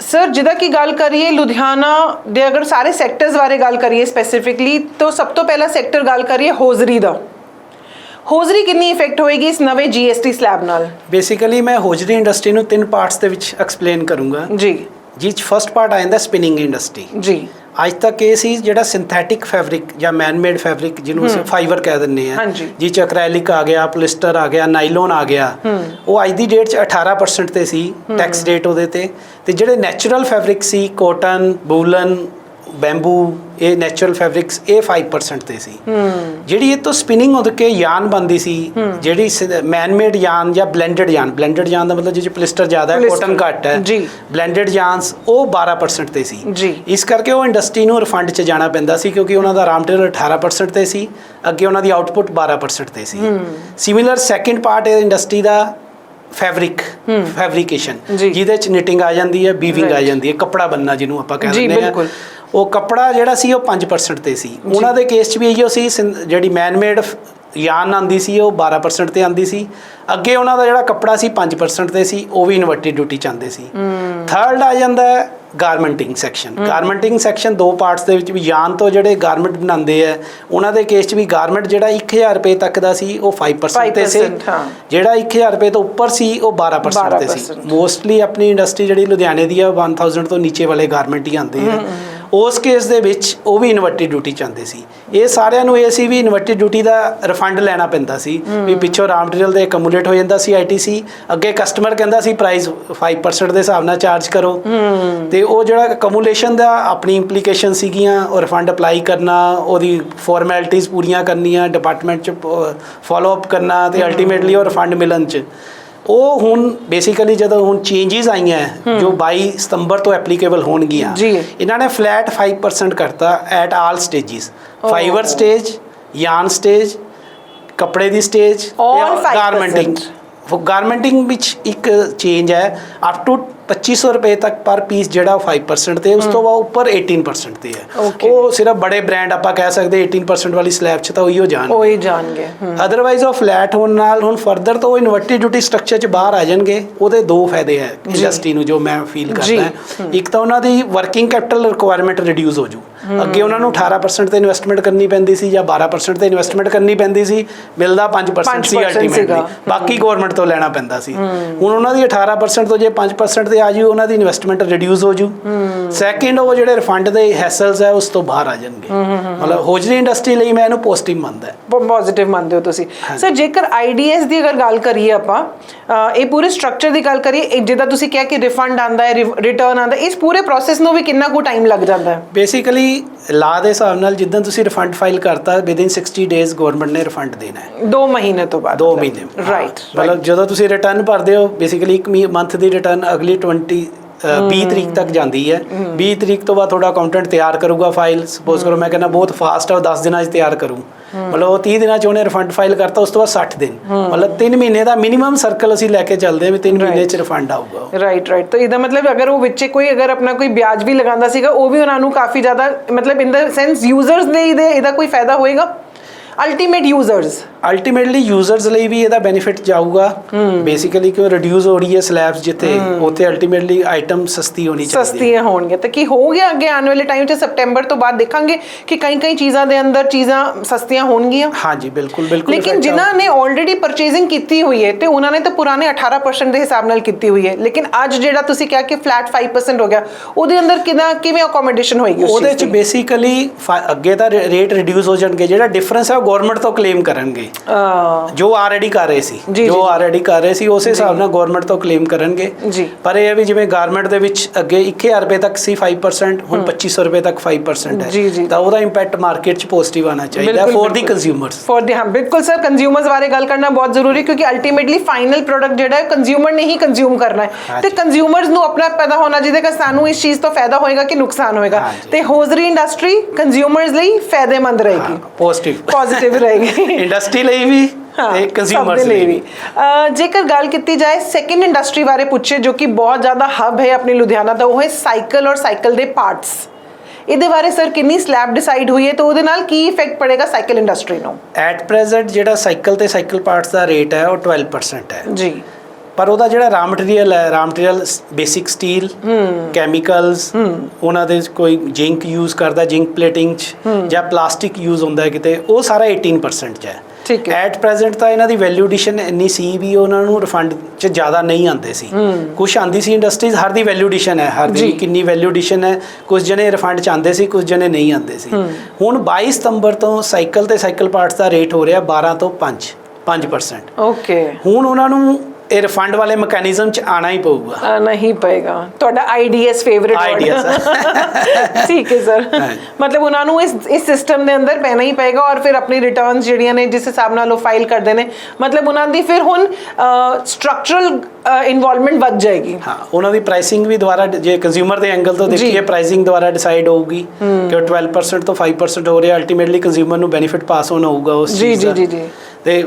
ਸਰ ਜਿਹਦਾ ਕੀ ਗੱਲ ਕਰੀਏ ਲੁਧਿਆਣਾ ਦੇ ਅਗਰ ਸਾਰੇ ਸੈਕਟਰਸ ਬਾਰੇ ਗੱਲ ਕਰੀਏ ਸਪੈਸੀਫਿਕਲੀ ਤਾਂ ਸਭ ਤੋਂ ਪਹਿਲਾ ਸੈਕਟਰ ਗੱਲ ਕਰੀਏ ਹੋਜ਼ਰੀ ਦਾ। ਹੋਜ਼ਰੀ ਕਿੰਨੀ ਇਫੈਕਟ ਹੋਏਗੀ ਇਸ ਨਵੇਂ ਜੀਐਸਟੀ ਸਲੈਬ ਨਾਲ? ਬੇਸਿਕਲੀ ਮੈਂ ਹੋਜਰੀ ਇੰਡਸਟਰੀ ਨੂੰ ਤਿੰਨ ਪਾਰਟਸ ਦੇ ਵਿੱਚ ਐਕਸਪਲੇਨ ਕਰੂੰਗਾ। ਜੀ। ਜਿਸ ਫਰਸਟ ਪਾਰਟ ਆ ਜਾਂਦਾ ਸਪਿਨਿੰਗ ਇੰਡਸਟਰੀ ਜੀ। ਅੱਜ ਤੱਕ ਇਹ ਸੀ ਜਿਹੜਾ ਸਿੰਥੈਟਿਕ ਫੈਬਰਿਕ ਜਾਂ ਮੈਨ-ਮੇਡ ਫੈਬਰਿਕ ਜਿਹਨੂੰ ਅਸੀਂ ਫਾਈਬਰ ਕਹਿ ਦਿੰਦੇ ਆ। ਜਿਸ 'ਚ ਐਕ੍ਰੈਲਿਕ ਆ ਗਿਆ ਪੋਲਿਸਟਰ ਆ ਗਿਆ ਨਾਈਲੋਨ ਆ ਗਿਆ। ਉਹ ਅੱਜ ਦੀ ਡੇਟ 'ਚ 18% ਤੇ ਸੀ ਟੈਕਸ ਰੇਟ ਉਹਦੇ ਤੇ। ਤੇ ਜਿਹੜੇ ਨੈਚੁਰਲ ਫੈਬਰਿਕ ਸੀ ਕਾਟਨ ਵੂਲਨ ਬੈਂਬੂ ਇਹ ਨੈਚੁਰਲ ਫੈਬਰਿਕਸ ਇਹ 5% ਤੇ ਸੀ ਜਿਹੜੀ ਇਹ ਤੋਂ ਸਪਿਨਿੰਗ ਹੋ ਕੇ ਯਾਨ ਬੰਦੀ ਸੀ ਜਿਹੜੀ ਮੈਨ-ਮੇਡ ਯਾਨ ਜਾਂ ਬਲੈਂਡਡ ਯਾਨ ਬਲੈਂਡਡ ਯਾਨ ਦਾ ਮਤਲਬ ਜਿਹਦੇ ਪੋਲਿਸਟਰ ਜ਼ਿਆਦਾ ਹੈ ਕਾਟਨ ਘੱਟ ਹੈ ਜੀ। ਬਲੈਂਡਡ ਯਾਨਸ ਉਹ 12% ਤੇ ਸੀ। ਇਸ ਕਰਕੇ ਉਹ ਇੰਡਸਟਰੀ ਨੂੰ ਰਿਫੰਡ 'ਚ ਜਾਣਾ ਪੈਂਦਾ ਸੀ ਕਿਉਂਕਿ ਉਹਨਾਂ ਦਾ ਰਾਮ ਮਟੀਰੀਅਲ 18% ਤੇ ਸੀ ਅੱਗੇ ਉਹਨਾਂ ਦੀ ਆਊਟਪੁੱਟ 12% ਤੇ ਸੀ ਸਿਮਿਲਰ ਸੈਕੰਡ ਪਾਰਟ ਹੈ ਇੰਡਸਟਰੀ ਦਾ ਫੈਬਰਿਕ ਫੈਬਰਿਕੇਸ਼ਨ। ਜਿਹਦੇ ਚ ਨਿਟਿੰਗ ਆ ਜਾਂਦੀ ਹੈ ਵੀਵਿੰਗ ਆ. ਜਾਂਦੀ ਹੈ ਕੱਪੜਾ ਬੰਨਣਾ ਜਿਹਨੂੰ ਆਪਾਂ ਕਹਿੰਦੇ ਬਿਲਕੁਲ। ਉਹ ਕੱਪੜਾ ਜਿਹੜਾ ਸੀ ਉਹ 5% ਤੇ ਸੀ। ਉਹਨਾਂ ਦੇ ਕੇਸ 'ਚ ਵੀ ਇਹੋ ਸੀ ਜਿਹੜੀ ਮੈਨ-ਮੇਡ ਯਾਨ ਆਂਦੀ ਸੀ ਉਹ 12% ਤੇ ਆਂਦੀ ਸੀ। ਅੱਗੇ ਉਹਨਾਂ ਦਾ ਜਿਹੜਾ ਕੱਪੜਾ ਸੀ 5% ਤੇ ਸੀ ਉਹ ਵੀ ਇਨਵਰਟਿਡ ਡਿਊਟੀ ਚਾਹੁੰਦੇ ਸੀ। ਥਰਡ ਆ ਜਾਂਦਾ ਹੈ ਗਾਰਮੈਂਟਿੰਗ ਸੈਕਸ਼ਨ ਗਾਰਮੈਂਟਿੰਗ ਸੈਕਸ਼ਨ ਦੋ ਪਾਰਟਸ ਦੇ ਵਿੱਚ ਵੀ ਯਾਨ ਤੋਂ ਜਿਹੜੇ ਗਾਰਮੈਂਟ ਬਣਾਉਂਦੇ ਆ ਉਹਨਾਂ ਦੇ ਕੇਸ 'ਚ ਵੀ ਗਾਰਮੈਂਟ ਜਿਹੜਾ 1000 ਰੁਪਏ ਤੱਕ ਦਾ ਸੀ ਉਹ 5% ਤੇ ਸੀ। 5% ਹਾਂ। ਜਿਹੜਾ 1000 ਰੁਪਏ ਤੋਂ ਉੱਪਰ ਸੀ ਉਹ 12% ਤੇ ਸੀ। 12% ਮੋਸਟਲੀ ਆਪਣੀ ਇੰਡਸਟਰੀ ਜਿਹੜੀ ਲੁਧਿਆਣੇ ਦੀ ਆ 1000 ਤੋਂ ਨੀਚੇ ਵਾਲੇ ਗਾਰਮੈਂਟ ਹੀ ਆਉਂਦੇ ਆ। ਉਸ ਕੇਸ ਦੇ ਵਿੱਚ ਉਹ ਵੀ ਇਨਵਰਟਿਡ ਡਿਊਟੀ ਚਾਹੁੰਦੇ ਸੀ। ਇਹ ਸਾਰਿਆਂ ਨੂੰ ਇਹ ਸੀ ਵੀ ਇਨਵਰਟਿਡ ਡਿਊਟੀ ਦਾ ਰਿਫੰਡ ਲੈਣਾ ਪੈਂਦਾ ਸੀ ਵੀ ਪਿੱਛੋਂ ਰਾਮ ਮਟੀਰੀਅਲ ਦੇ ਅਕਮੂਲੇਟ ਹੋ ਜਾਂਦਾ ਸੀ ਆਈਟੀਸੀ ਅੱਗੇ ਕਸਟਮਰ ਕਹਿੰਦਾ ਸੀ ਪ੍ਰਾਈਸ 5% ਦੇ ਹਿਸਾਬ ਨਾਲ ਚਾਰਜ ਕਰੋ। ਤੇ ਉਹ ਜਿਹੜਾ ਅਕਮੂਲੇਸ਼ਨ ਦਾ ਆਪਣੀ ਇੰਪਲੀਕੇਸ਼ਨ ਸੀਗੀਆਂ ਉਹ ਰਿਫੰਡ ਅਪਲਾਈ ਕਰਨਾ ਉਹਦੀ ਫਾਰਮੈਲਿਟੀਆਂ ਪੂਰੀਆਂ ਕਰਨੀਆਂ ਡਿਪਾਰਟਮੈਂਟ ਚ ਫਾਲੋ ਅਪ ਕਰਨਾ ਤੇ ਅਲਟੀਮੇਟਲੀ ਉਹ ਰਿਫੰਡ ਮਿਲਣ ਚ। ਉਹ ਹੁਣ ਬੇਸਿਕਲੀ ਜਦੋਂ ਹੁਣ ਚੇਂਜਸ ਆਈਆਂ ਜੋ 22 ਸਤੰਬਰ ਤੋਂ ਐਪਲੀਕੇਬਲ ਹੋਣਗੀਆਂ। ਇਹਨਾਂ ਨੇ ਫਲੈਟ 5% ਕਰਤਾ at all stages fibre Oh. Stage yarn stage ਕੱਪੜੇ ਦੀ ਸਟੇਜ 5%. ਗਾਰਮੈਂਟਿੰਗ ਗਾਰਮੈਂਟਿੰਗ ਵਿੱਚ ਇੱਕ ਚੇਂਜ ਹੈ ਅਪ ਟੂ 2500 ਰੁਪਏ ਤੱਕ ਪਰ ਪੀਸ ਜਿਹੜਾ ਉਹ 5% ਤੇ ਉਸ ਤੋਂ ਬਾਅਦ ਉੱਪਰ 18% ਤੇ ਹੈ. ਉਹ ਸਿਰਫ ਬੜੇ ਬ੍ਰਾਂਡ ਆਪਾਂ ਕਹਿ ਸਕਦੇ 18% ਵਾਲੀ ਸਲੈਬ 'ਚ ਤਾਂ ਉਹੀ ਹੋ ਜਾਣ ਉਹ ਜਾਣਗੇ ਅਦਰਵਾਈਜ਼ ਉਹ ਫਲੈਟ ਹੋਣ ਨਾਲ ਹੁਣ ਫਰਦਰ ਤੋਂ ਉਹ ਇਨਵਰਟਿਡ ਡਿਊਟੀ ਸਟਰਕਚਰ 'ਚ ਬਾਹਰ ਆ ਜਾਣਗੇ ਉਹਦੇ ਦੋ ਫਾਇਦੇ ਹੈ ਇੰਡਸਟਰੀ ਨੂੰ ਜੋ ਮੈਂ ਫੀਲ। ਕਰਦਾ। ਇੱਕ ਤਾਂ ਉਹਨਾਂ ਦੀ ਵਰਕਿੰਗ ਕੈਪੀਟਲ ਰਿਕੁਆਇਰਮੈਂਟ ਰਿਡਿਊਸ ਹੋ ਜੂ। ਅੱਗੇ ਉਹਨਾਂ ਨੂੰ 18% ਤੇ ਇਨਵੈਸਟਮੈਂਟ ਕਰਨੀ ਪੈਂਦੀ ਸੀ ਜਾਂ 12% ਤੇ ਇਨਵੈਸਟਮੈਂਟ ਕਰਨੀ ਪੈਂਦੀ ਸੀ ਮਿਲਦਾ 5% ਸੀ 5% ਅਲਟੀਮੇਟਲੀ। ਬਾਕੀ ਗਵਰਨਮੈਂਟ ਤੋਂ ਲੈਣਾ ਪੈਂਦਾ ਸੀ। ਹੁਣ ਉਹਨਾਂ ਦੀ 18% ਤੋਂ ਜੇ 5% ਤੇ ਆ ਜੂ ਉਹਨਾਂ ਦੀ ਇਨਵੈਸਟਮੈਂਟ ਰਿਡਿਊਸ ਹੋ ਜੂ। ਸੈਕਿੰਡ ਉਹ ਜਿਹੜੇ ਰਿਫੰਡ ਦੇ ਹੈਸਲਸ ਹੈ ਉਸ ਤੋਂ ਬਾਹਰ ਆ ਜਾਣਗੇ। ਮਤਲਬ ਹੋਜਰੀ ਇੰਡਸਟਰੀ ਲਈ ਮੈਂ ਇਹਨੂੰ ਪੋਜ਼ਿਟਿਵ ਮੰਨਦਾ। ਪੋਜ਼ਿਟਿਵ ਮੰਨਦੇ ਹੋ ਤੁਸੀਂ। ਸਰ ਜੇਕਰ ਆਈਡੀਐਸ ਦੀ ਅਗਰ ਗੱਲ ਕਰੀਏ ਆਪਾਂ ਇਹ ਪੂਰੇ ਸਟਰਕਚਰ ਦੀ ਗੱਲ ਕਰੀਏ ਜਿੱਦਾਂ ਤੁਸੀਂ ਕਿਹਾ ਕਿ ਰਿਫੰਡ ਆਂਦਾ ਹੈ ਰਿਟਰਨ ਆਂਦਾ ਇਸ ਪੂਰੇ ਪ੍ਰੋਸੈਸ ਨੂੰ ਵੀ ਕਿੰਨਾ ਕੁ ਟਾਈਮ ਲੱਗ ਜਾਂਦਾ ਹੈ? ਬੇਸਿਕਲੀ ਲਾ ਦੇ ਹਿਸਾਬ ਨਾਲ ਜਿੱਦਾਂ ਤੁਸੀਂ ਰਿਫੰਡ ਫਾਈਲ ਕਰਤਾ ਵਿਦਿਨ 60 ਡੇਜ਼ ਗਵਰਨਮੈਂਟ ਨੇ ਰਿਫੰਡ ਦੇਣਾ ਹੈ। 2 ਮਹੀਨੇ ਤੋਂ ਬਾਅਦ। 2 ਮਹੀਨੇ। ਰਾਈਟ ਮਤਲਬ ਜਦੋਂ ਤੁਸੀਂ ਰਿਟਰਨ ਭਰਦੇ ਹੋ ਬੇਸਿਕਲੀ ਇੱਕ ਮੰਥ ਦੀ ਰਿਟਰਨ ਅਗਲੀ 20 ਅ, 20 ਤਰੀਕ ਤੱਕ ਜਾਂਦੀ ਹੈ। 20 ਤਰੀਕ ਤੋਂ ਬਾਅਦ ਤੁਹਾਡਾ ਅਕਾਊਂਟੈਂਟ ਤਿਆਰ ਕਰੂਗਾ ਫਾਈਲ ਸਪੋਜ਼ ਕਰੋ ਮੈਂ ਕਹਿੰਦਾ ਬਹੁਤ ਫਾਸਟ ਉਹ 10 ਦਿਨਾਂ 'ਚ ਤਿਆਰ ਕਰੂ। ਮਤਲਬ ਉਹ 30 ਦਿਨਾਂ 'ਚ ਉਹਨੇ ਰਿਫੰਡ ਫਾਈਲ ਕਰਤਾ ਉਸ ਤੋਂ ਬਾਅਦ 60 ਦਿਨ। ਮਤਲਬ 3 ਮਹੀਨੇ ਦਾ ਮਿਨੀਮਮ ਸਰਕਲ ਅਸੀਂ ਲੈ ਕੇ ਚੱਲਦੇ ਹਾਂ ਵੀ 3 ਮਹੀਨੇ 'ਚ ਰਿਫੰਡ ਆਊਗਾ ਰਾਈਟ ਰਾਈਟ ਤਾਂ ਇਹਦਾ ਮਤਲਬ ਅਗਰ ਉਹ ਵਿੱਚੇ ਕੋਈ ਅਗਰ ਆਪਣਾ ਕੋਈ ਵਿਆਜ ਵੀ ਲਗਾਉਂਦਾ ਸੀਗਾ ਉਹ ਵੀ ਉਹਨਾਂ ਨੂੰ ਕਾਫੀ ਜ਼ਿਆਦਾ ਮਤਲਬ ਇਨ ਦਾ ਸੈਂਸ ਯੂਜ਼ਰਸ ਦੇ ਇਹਦਾ ਕੋਈ ਫਾਇਦਾ ਹੋਏਗਾ? ਅਲਟੀਮੇਟ ਯੂਜ਼ਰਸ ਅਲਟੀਮੇਟਲੀ ਯੂਜ਼ਰਸ ਲਈ ਵੀ ਇਹਦਾ ਬੈਨੀਫਿਟ ਜਾਊਗਾ। ਬੇਸਿਕਲੀ ਕਿਉਂ ਰਿਡਿਊਸ ਹੋ ਰਹੀ ਹੈ ਸਲੈਬਸ ਜਿੱਥੇ ਉੱਥੇ ਅਲਟੀਮੇਟਲੀ ਆਈਟਮ ਸਸਤੀ ਹੋਣੀ ਚਾਹੀਦੀ ਹੈ। ਸਸਤੀਆਂ ਹੋਣਗੀਆਂ। ਤਾਂ ਕੀ ਹੋ ਗਿਆ ਅੱਗੇ ਆਉਣ ਵਾਲੇ ਟਾਈਮ 'ਚ? ਸਪਟੈਂਬਰ ਤੋਂ ਬਾਅਦ ਦੇਖਾਂਗੇ ਕਿ ਕਈ ਕਈ ਚੀਜ਼ਾਂ ਦੇ ਅੰਦਰ ਚੀਜ਼ਾਂ ਸਸਤੀਆਂ ਹੋਣਗੀਆਂ। ਹਾਂਜੀ ਬਿਲਕੁਲ ਬਿਲਕੁਲ ਲੇਕਿਨ effect ਜਿਨ੍ਹਾਂ ਨੇ ਆਲਰੇਡੀ ਪਰਚੇਸਿੰਗ ਕੀਤੀ ਹੋਈ ਹੈ ਤੇ ਉਹਨਾਂ ਨੇ ਤਾਂ ਪੁਰਾਣੇ 18% ਦੇ ਹਿਸਾਬ ਨਾਲ ਕੀਤੀ ਹੋਈ ਹੈ। ਲੇਕਿਨ ਅੱਜ ਜਿਹੜਾ ਤੁਸੀਂ ਕਿਹਾ ਕਿ ਫਲੈਟ 5% ਹੋ ਗਿਆ ਉਹਦੇ ਅੰਦਰ ਕਿਦਾਂ ਕਿਵੇਂ ਅਕੋਮੋਡੇਸ਼ਨ ਹੋਏਗੀ ਉਸ ਉਹਦੇ ਚੀਜ਼ ਚ ਦੀ? ਬੇਸਿਕਲੀ ਅੱਗੇ ਤਾਂ ਰੇਟ ਰਿਡਿਊਸ ਹੋ ਜਾਣਗੇ। ਜਿਹੜਾ ਡਿਫਰੈਂਸ ਹੈ ਉਹ ਗਵਰਨਮੈਂਟ ਤੋਂ ਕਲੇਮ ਕਰਨਗੇ ਜੋ ਆਲਰੇਡੀ ਕਰ ਰਹੇ ਸੀ ਜੀ। ਆਲਰੇਡੀ ਕਰ ਰਹੇ ਸੀ ਉਸੇ ਹਿਸਾਬ ਨਾਲ ਗਵਰਨਮੈਂਟ ਤੋਂ ਕਲੇਮ ਕਰਨਗੇ। ਪਰ ਇਹ ਵੀ ਜਿਵੇਂ ਗਾਰਮੈਂਟ ਦੇ ਵਿੱਚ ਅੱਗੇ 1000 ਰੁਪਏ ਤੱਕ ਸੀ 5% ਹੁਣ 2500 ਰੁਪਏ ਤੱਕ 5% ਹੈ। ਤਾਂ ਉਹਦਾ ਇੰਪੈਕਟ ਮਾਰਕੀਟ 'ਚ ਪੋਜ਼ਿਟਿਵ ਆਣਾ ਚਾਹੀਦਾ ਫॉर ਦੀ। ਕੰਜ਼ਿਊਮਰਸ ਫॉर ਦੀ ਹਾਂ ਬਿਲਕੁਲ ਸਰ ਕੰਜ਼ਿਊਮਰਸ ਬਾਰੇ ਗੱਲ ਕਰਨਾ ਬਹੁਤ ਜ਼ਰੂਰੀ ਕਿਉਂਕਿ ਅਲਟੀਮੇਟਲੀ ਫਾਈਨਲ ਪ੍ਰੋਡਕਟ ਜਿਹੜਾ ਹੈ ਕੰਜ਼ਿਊਮਰ ਨੇ ਹੀ ਕੰਜ਼ਿਊਮ ਕਰਨਾ ਹੈ। ਤੇ ਕੰਜ਼ਿਊਮਰਸ ਨੂੰ ਆਪਣਾ ਪੈਦਾ ਹੋਣਾ ਜਿਹਦੇ ਕਿ ਸਾਨੂੰ ਇਸ ਚੀਜ਼ ਤੋਂ ਫਾਇਦਾ ਹੋਏਗਾ ਕਿ ਨੁਕਸਾਨ ਹੋਏਗਾ। ਤੇ ਹੋਜ਼ਰੀ ਇੰਡਸਟਰੀ ਕੰਜ਼ਿਊਮਰਸ ਲਈ ਫਾਇਦੇਮੰਦ ਰਹੇਗੀ ਪੋਜ਼ਿਟਿਵ ਪੋਜ਼ਿਟਿਵ ਰਹੇਗੀ। ਇੰਡਸਟਰੀ ਲਈ ਵੀ ਤੇ ਕੰਜ਼ਿਊਮਰਸ ਲਈ ਵੀ। ਜੇਕਰ ਗੱਲ ਕੀਤੀ ਜਾਏ ਸੈਕਿੰਡ ਇੰਡਸਟਰੀ ਬਾਰੇ ਪੁੱਛੇ ਜੋ ਕਿ ਬਹੁਤ ਜ਼ਿਆਦਾ ਹਬ ਹੈ ਆਪਣੀ ਲੁਧਿਆਣਾ ਦਾ ਉਹ ਹੈ ਸਾਈਕਲ ਔਰ ਸਾਈਕਲ ਦੇ ਪਾਰਟਸ ਇਹਦੇ ਬਾਰੇ ਸਰ ਕਿੰਨੀ ਸਲੈਬ ਡਿਸਾਈਡ ਹੋਈ ਹੈ ਤਾਂ ਉਹਦੇ ਨਾਲ ਕੀ ਇਫੈਕਟ ਪੜੇਗਾ ਸਾਈਕਲ ਇੰਡਸਟਰੀ ਨੂੰ? ਐਟ ਪ੍ਰੈਜ਼ੈਂਟ ਜਿਹੜਾ ਸਾਈਕਲ ਤੇ ਸਾਈਕਲ ਪਾਰਟਸ ਦਾ ਰੇਟ ਹੈ ਉਹ 12% ਹੈ। ਜੀ। ਪਰ ਉਹਦਾ ਜਿਹੜਾ ਰਾ ਮਟੀਰੀਅਲ ਹੈ ਰਾ ਮਟੀਰੀਅਲ ਬੇਸਿਕ ਸਟੀਲ ਕੈਮੀਕਲਸ ਉਹਨਾਂ ਦੇ ਕੋਈ ਜ਼ਿੰਕ ਯੂਜ਼ ਕਰਦਾ ਜ਼ਿੰਕ ਪਲੇਟਿੰਗ ਚ ਜਾਂ ਪਲਾਸਟਿਕ ਯੂਜ਼ ਹੁੰਦਾ ਹੈ ਕਿਤੇ ਉਹ ਸਾਰਾ 18% ਚ ਹੈ। ਠੀਕ ਹੈ। ਐਟ ਪ੍ਰੈਜ਼ੈਂਟ ਤਾਂ ਇਹਨਾਂ ਦੀ ਵੈਲਿਊ ਐਡੀਸ਼ਨ ਇੰਨੀ ਸੀ ਵੀ ਉਹਨਾਂ ਨੂੰ ਰਿਫੰਡ ਚ ਜ਼ਿਆਦਾ ਨਹੀਂ ਆਉਂਦੇ ਸੀ। ਕੁਝ ਆਂਦੀ ਸੀ ਇੰਡਸਟਰੀਜ਼ ਹਰ ਦੀ ਵੈਲਿਊ ਐਡੀਸ਼ਨ ਹੈ ਹਰ। ਦੀ ਕਿੰਨੀ ਵੈਲਿਊ ਐਡੀਸ਼ਨ ਹੈ ਕੁਝ ਜਣੇ ਰਿਫੰਡ ਚ ਆਉਂਦੇ ਸੀ ਕੁਝ ਜਣੇ ਨਹੀਂ ਆਉਂਦੇ ਸੀ। ਹੁਣ 22 ਸਤੰਬਰ ਤੋਂ ਸਾਈਕਲ ਤੇ ਸਾਈਕਲ ਪਾਰਟਸ ਦਾ ਰੇਟ ਹੋ ਰਿਹਾ 12 ਤੋਂ 5 5% ਓਕੇ ਹੁਣ ਉਹਨਾਂ ਨੂੰ ਇਹ ਰਿਫੰਡ ਵਾਲੇ ਮੈਕੈਨਿਜ਼ਮ ਚ ਆਣਾ ਹੀ ਪਊਗਾ। ਨਹੀਂ ਪਏਗਾ। ਤੁਹਾਡਾ ਆਈਡੀਐਸ ਫੇਵਰਿਟ IDS ਠੀਕ ਹੈ ਸਰ। ਮਤਲਬ ਉਹਨਾਂ ਨੂੰ ਇਸ ਇਸ ਸਿਸਟਮ ਦੇ ਅੰਦਰ ਪੈਣਾ ਹੀ ਪਏਗਾ ਔਰ ਫਿਰ ਆਪਣੀ ਰਿਟਰਨਸ ਜਿਹੜੀਆਂ ਨੇ ਜਿਸ ਹਿਸਾਬ ਨਾਲ ਉਹ ਫਾਈਲ ਕਰਦੇ ਨੇ ਮਤਲਬ ਉਹਨਾਂ ਦੀ ਫਿਰ ਹੁਣ ਸਟਰਕਚਰਲ ਇਨਵੋਲਵਮੈਂਟ ਵੱਧ ਜਾਏਗੀ। ਹਾਂ ਉਹਨਾਂ ਦੀ ਪ੍ਰਾਈਸਿੰਗ ਵੀ ਦੁਬਾਰਾ ਜੇ ਕੰਜ਼ਿਊਮਰ ਦੇ ਐਂਗਲ ਤੋਂ ਜੀ। ਦੇਖੀਏ ਪ੍ਰਾਈਸਿੰਗ ਦੁਬਾਰਾ ਡਿਸਾਈਡ ਹੋਊਗੀ ਕਿ ਉਹ 12% ਤੋਂ 5% ਹੋ ਰਿਹਾ। ਅਲਟੀਮੇਟਲੀ ਕੰਜ਼ਿਊਮਰ ਨੂੰ ਬੈਨੀਫਿਟ ਪਾਸ ਹੋਣਾ ਹੋਊਗਾ ਉਸ ਜੀ, ਚੀਜ਼ ਜੀ, ਦਾ। ਜੀ, ਜੀ। ਤੇ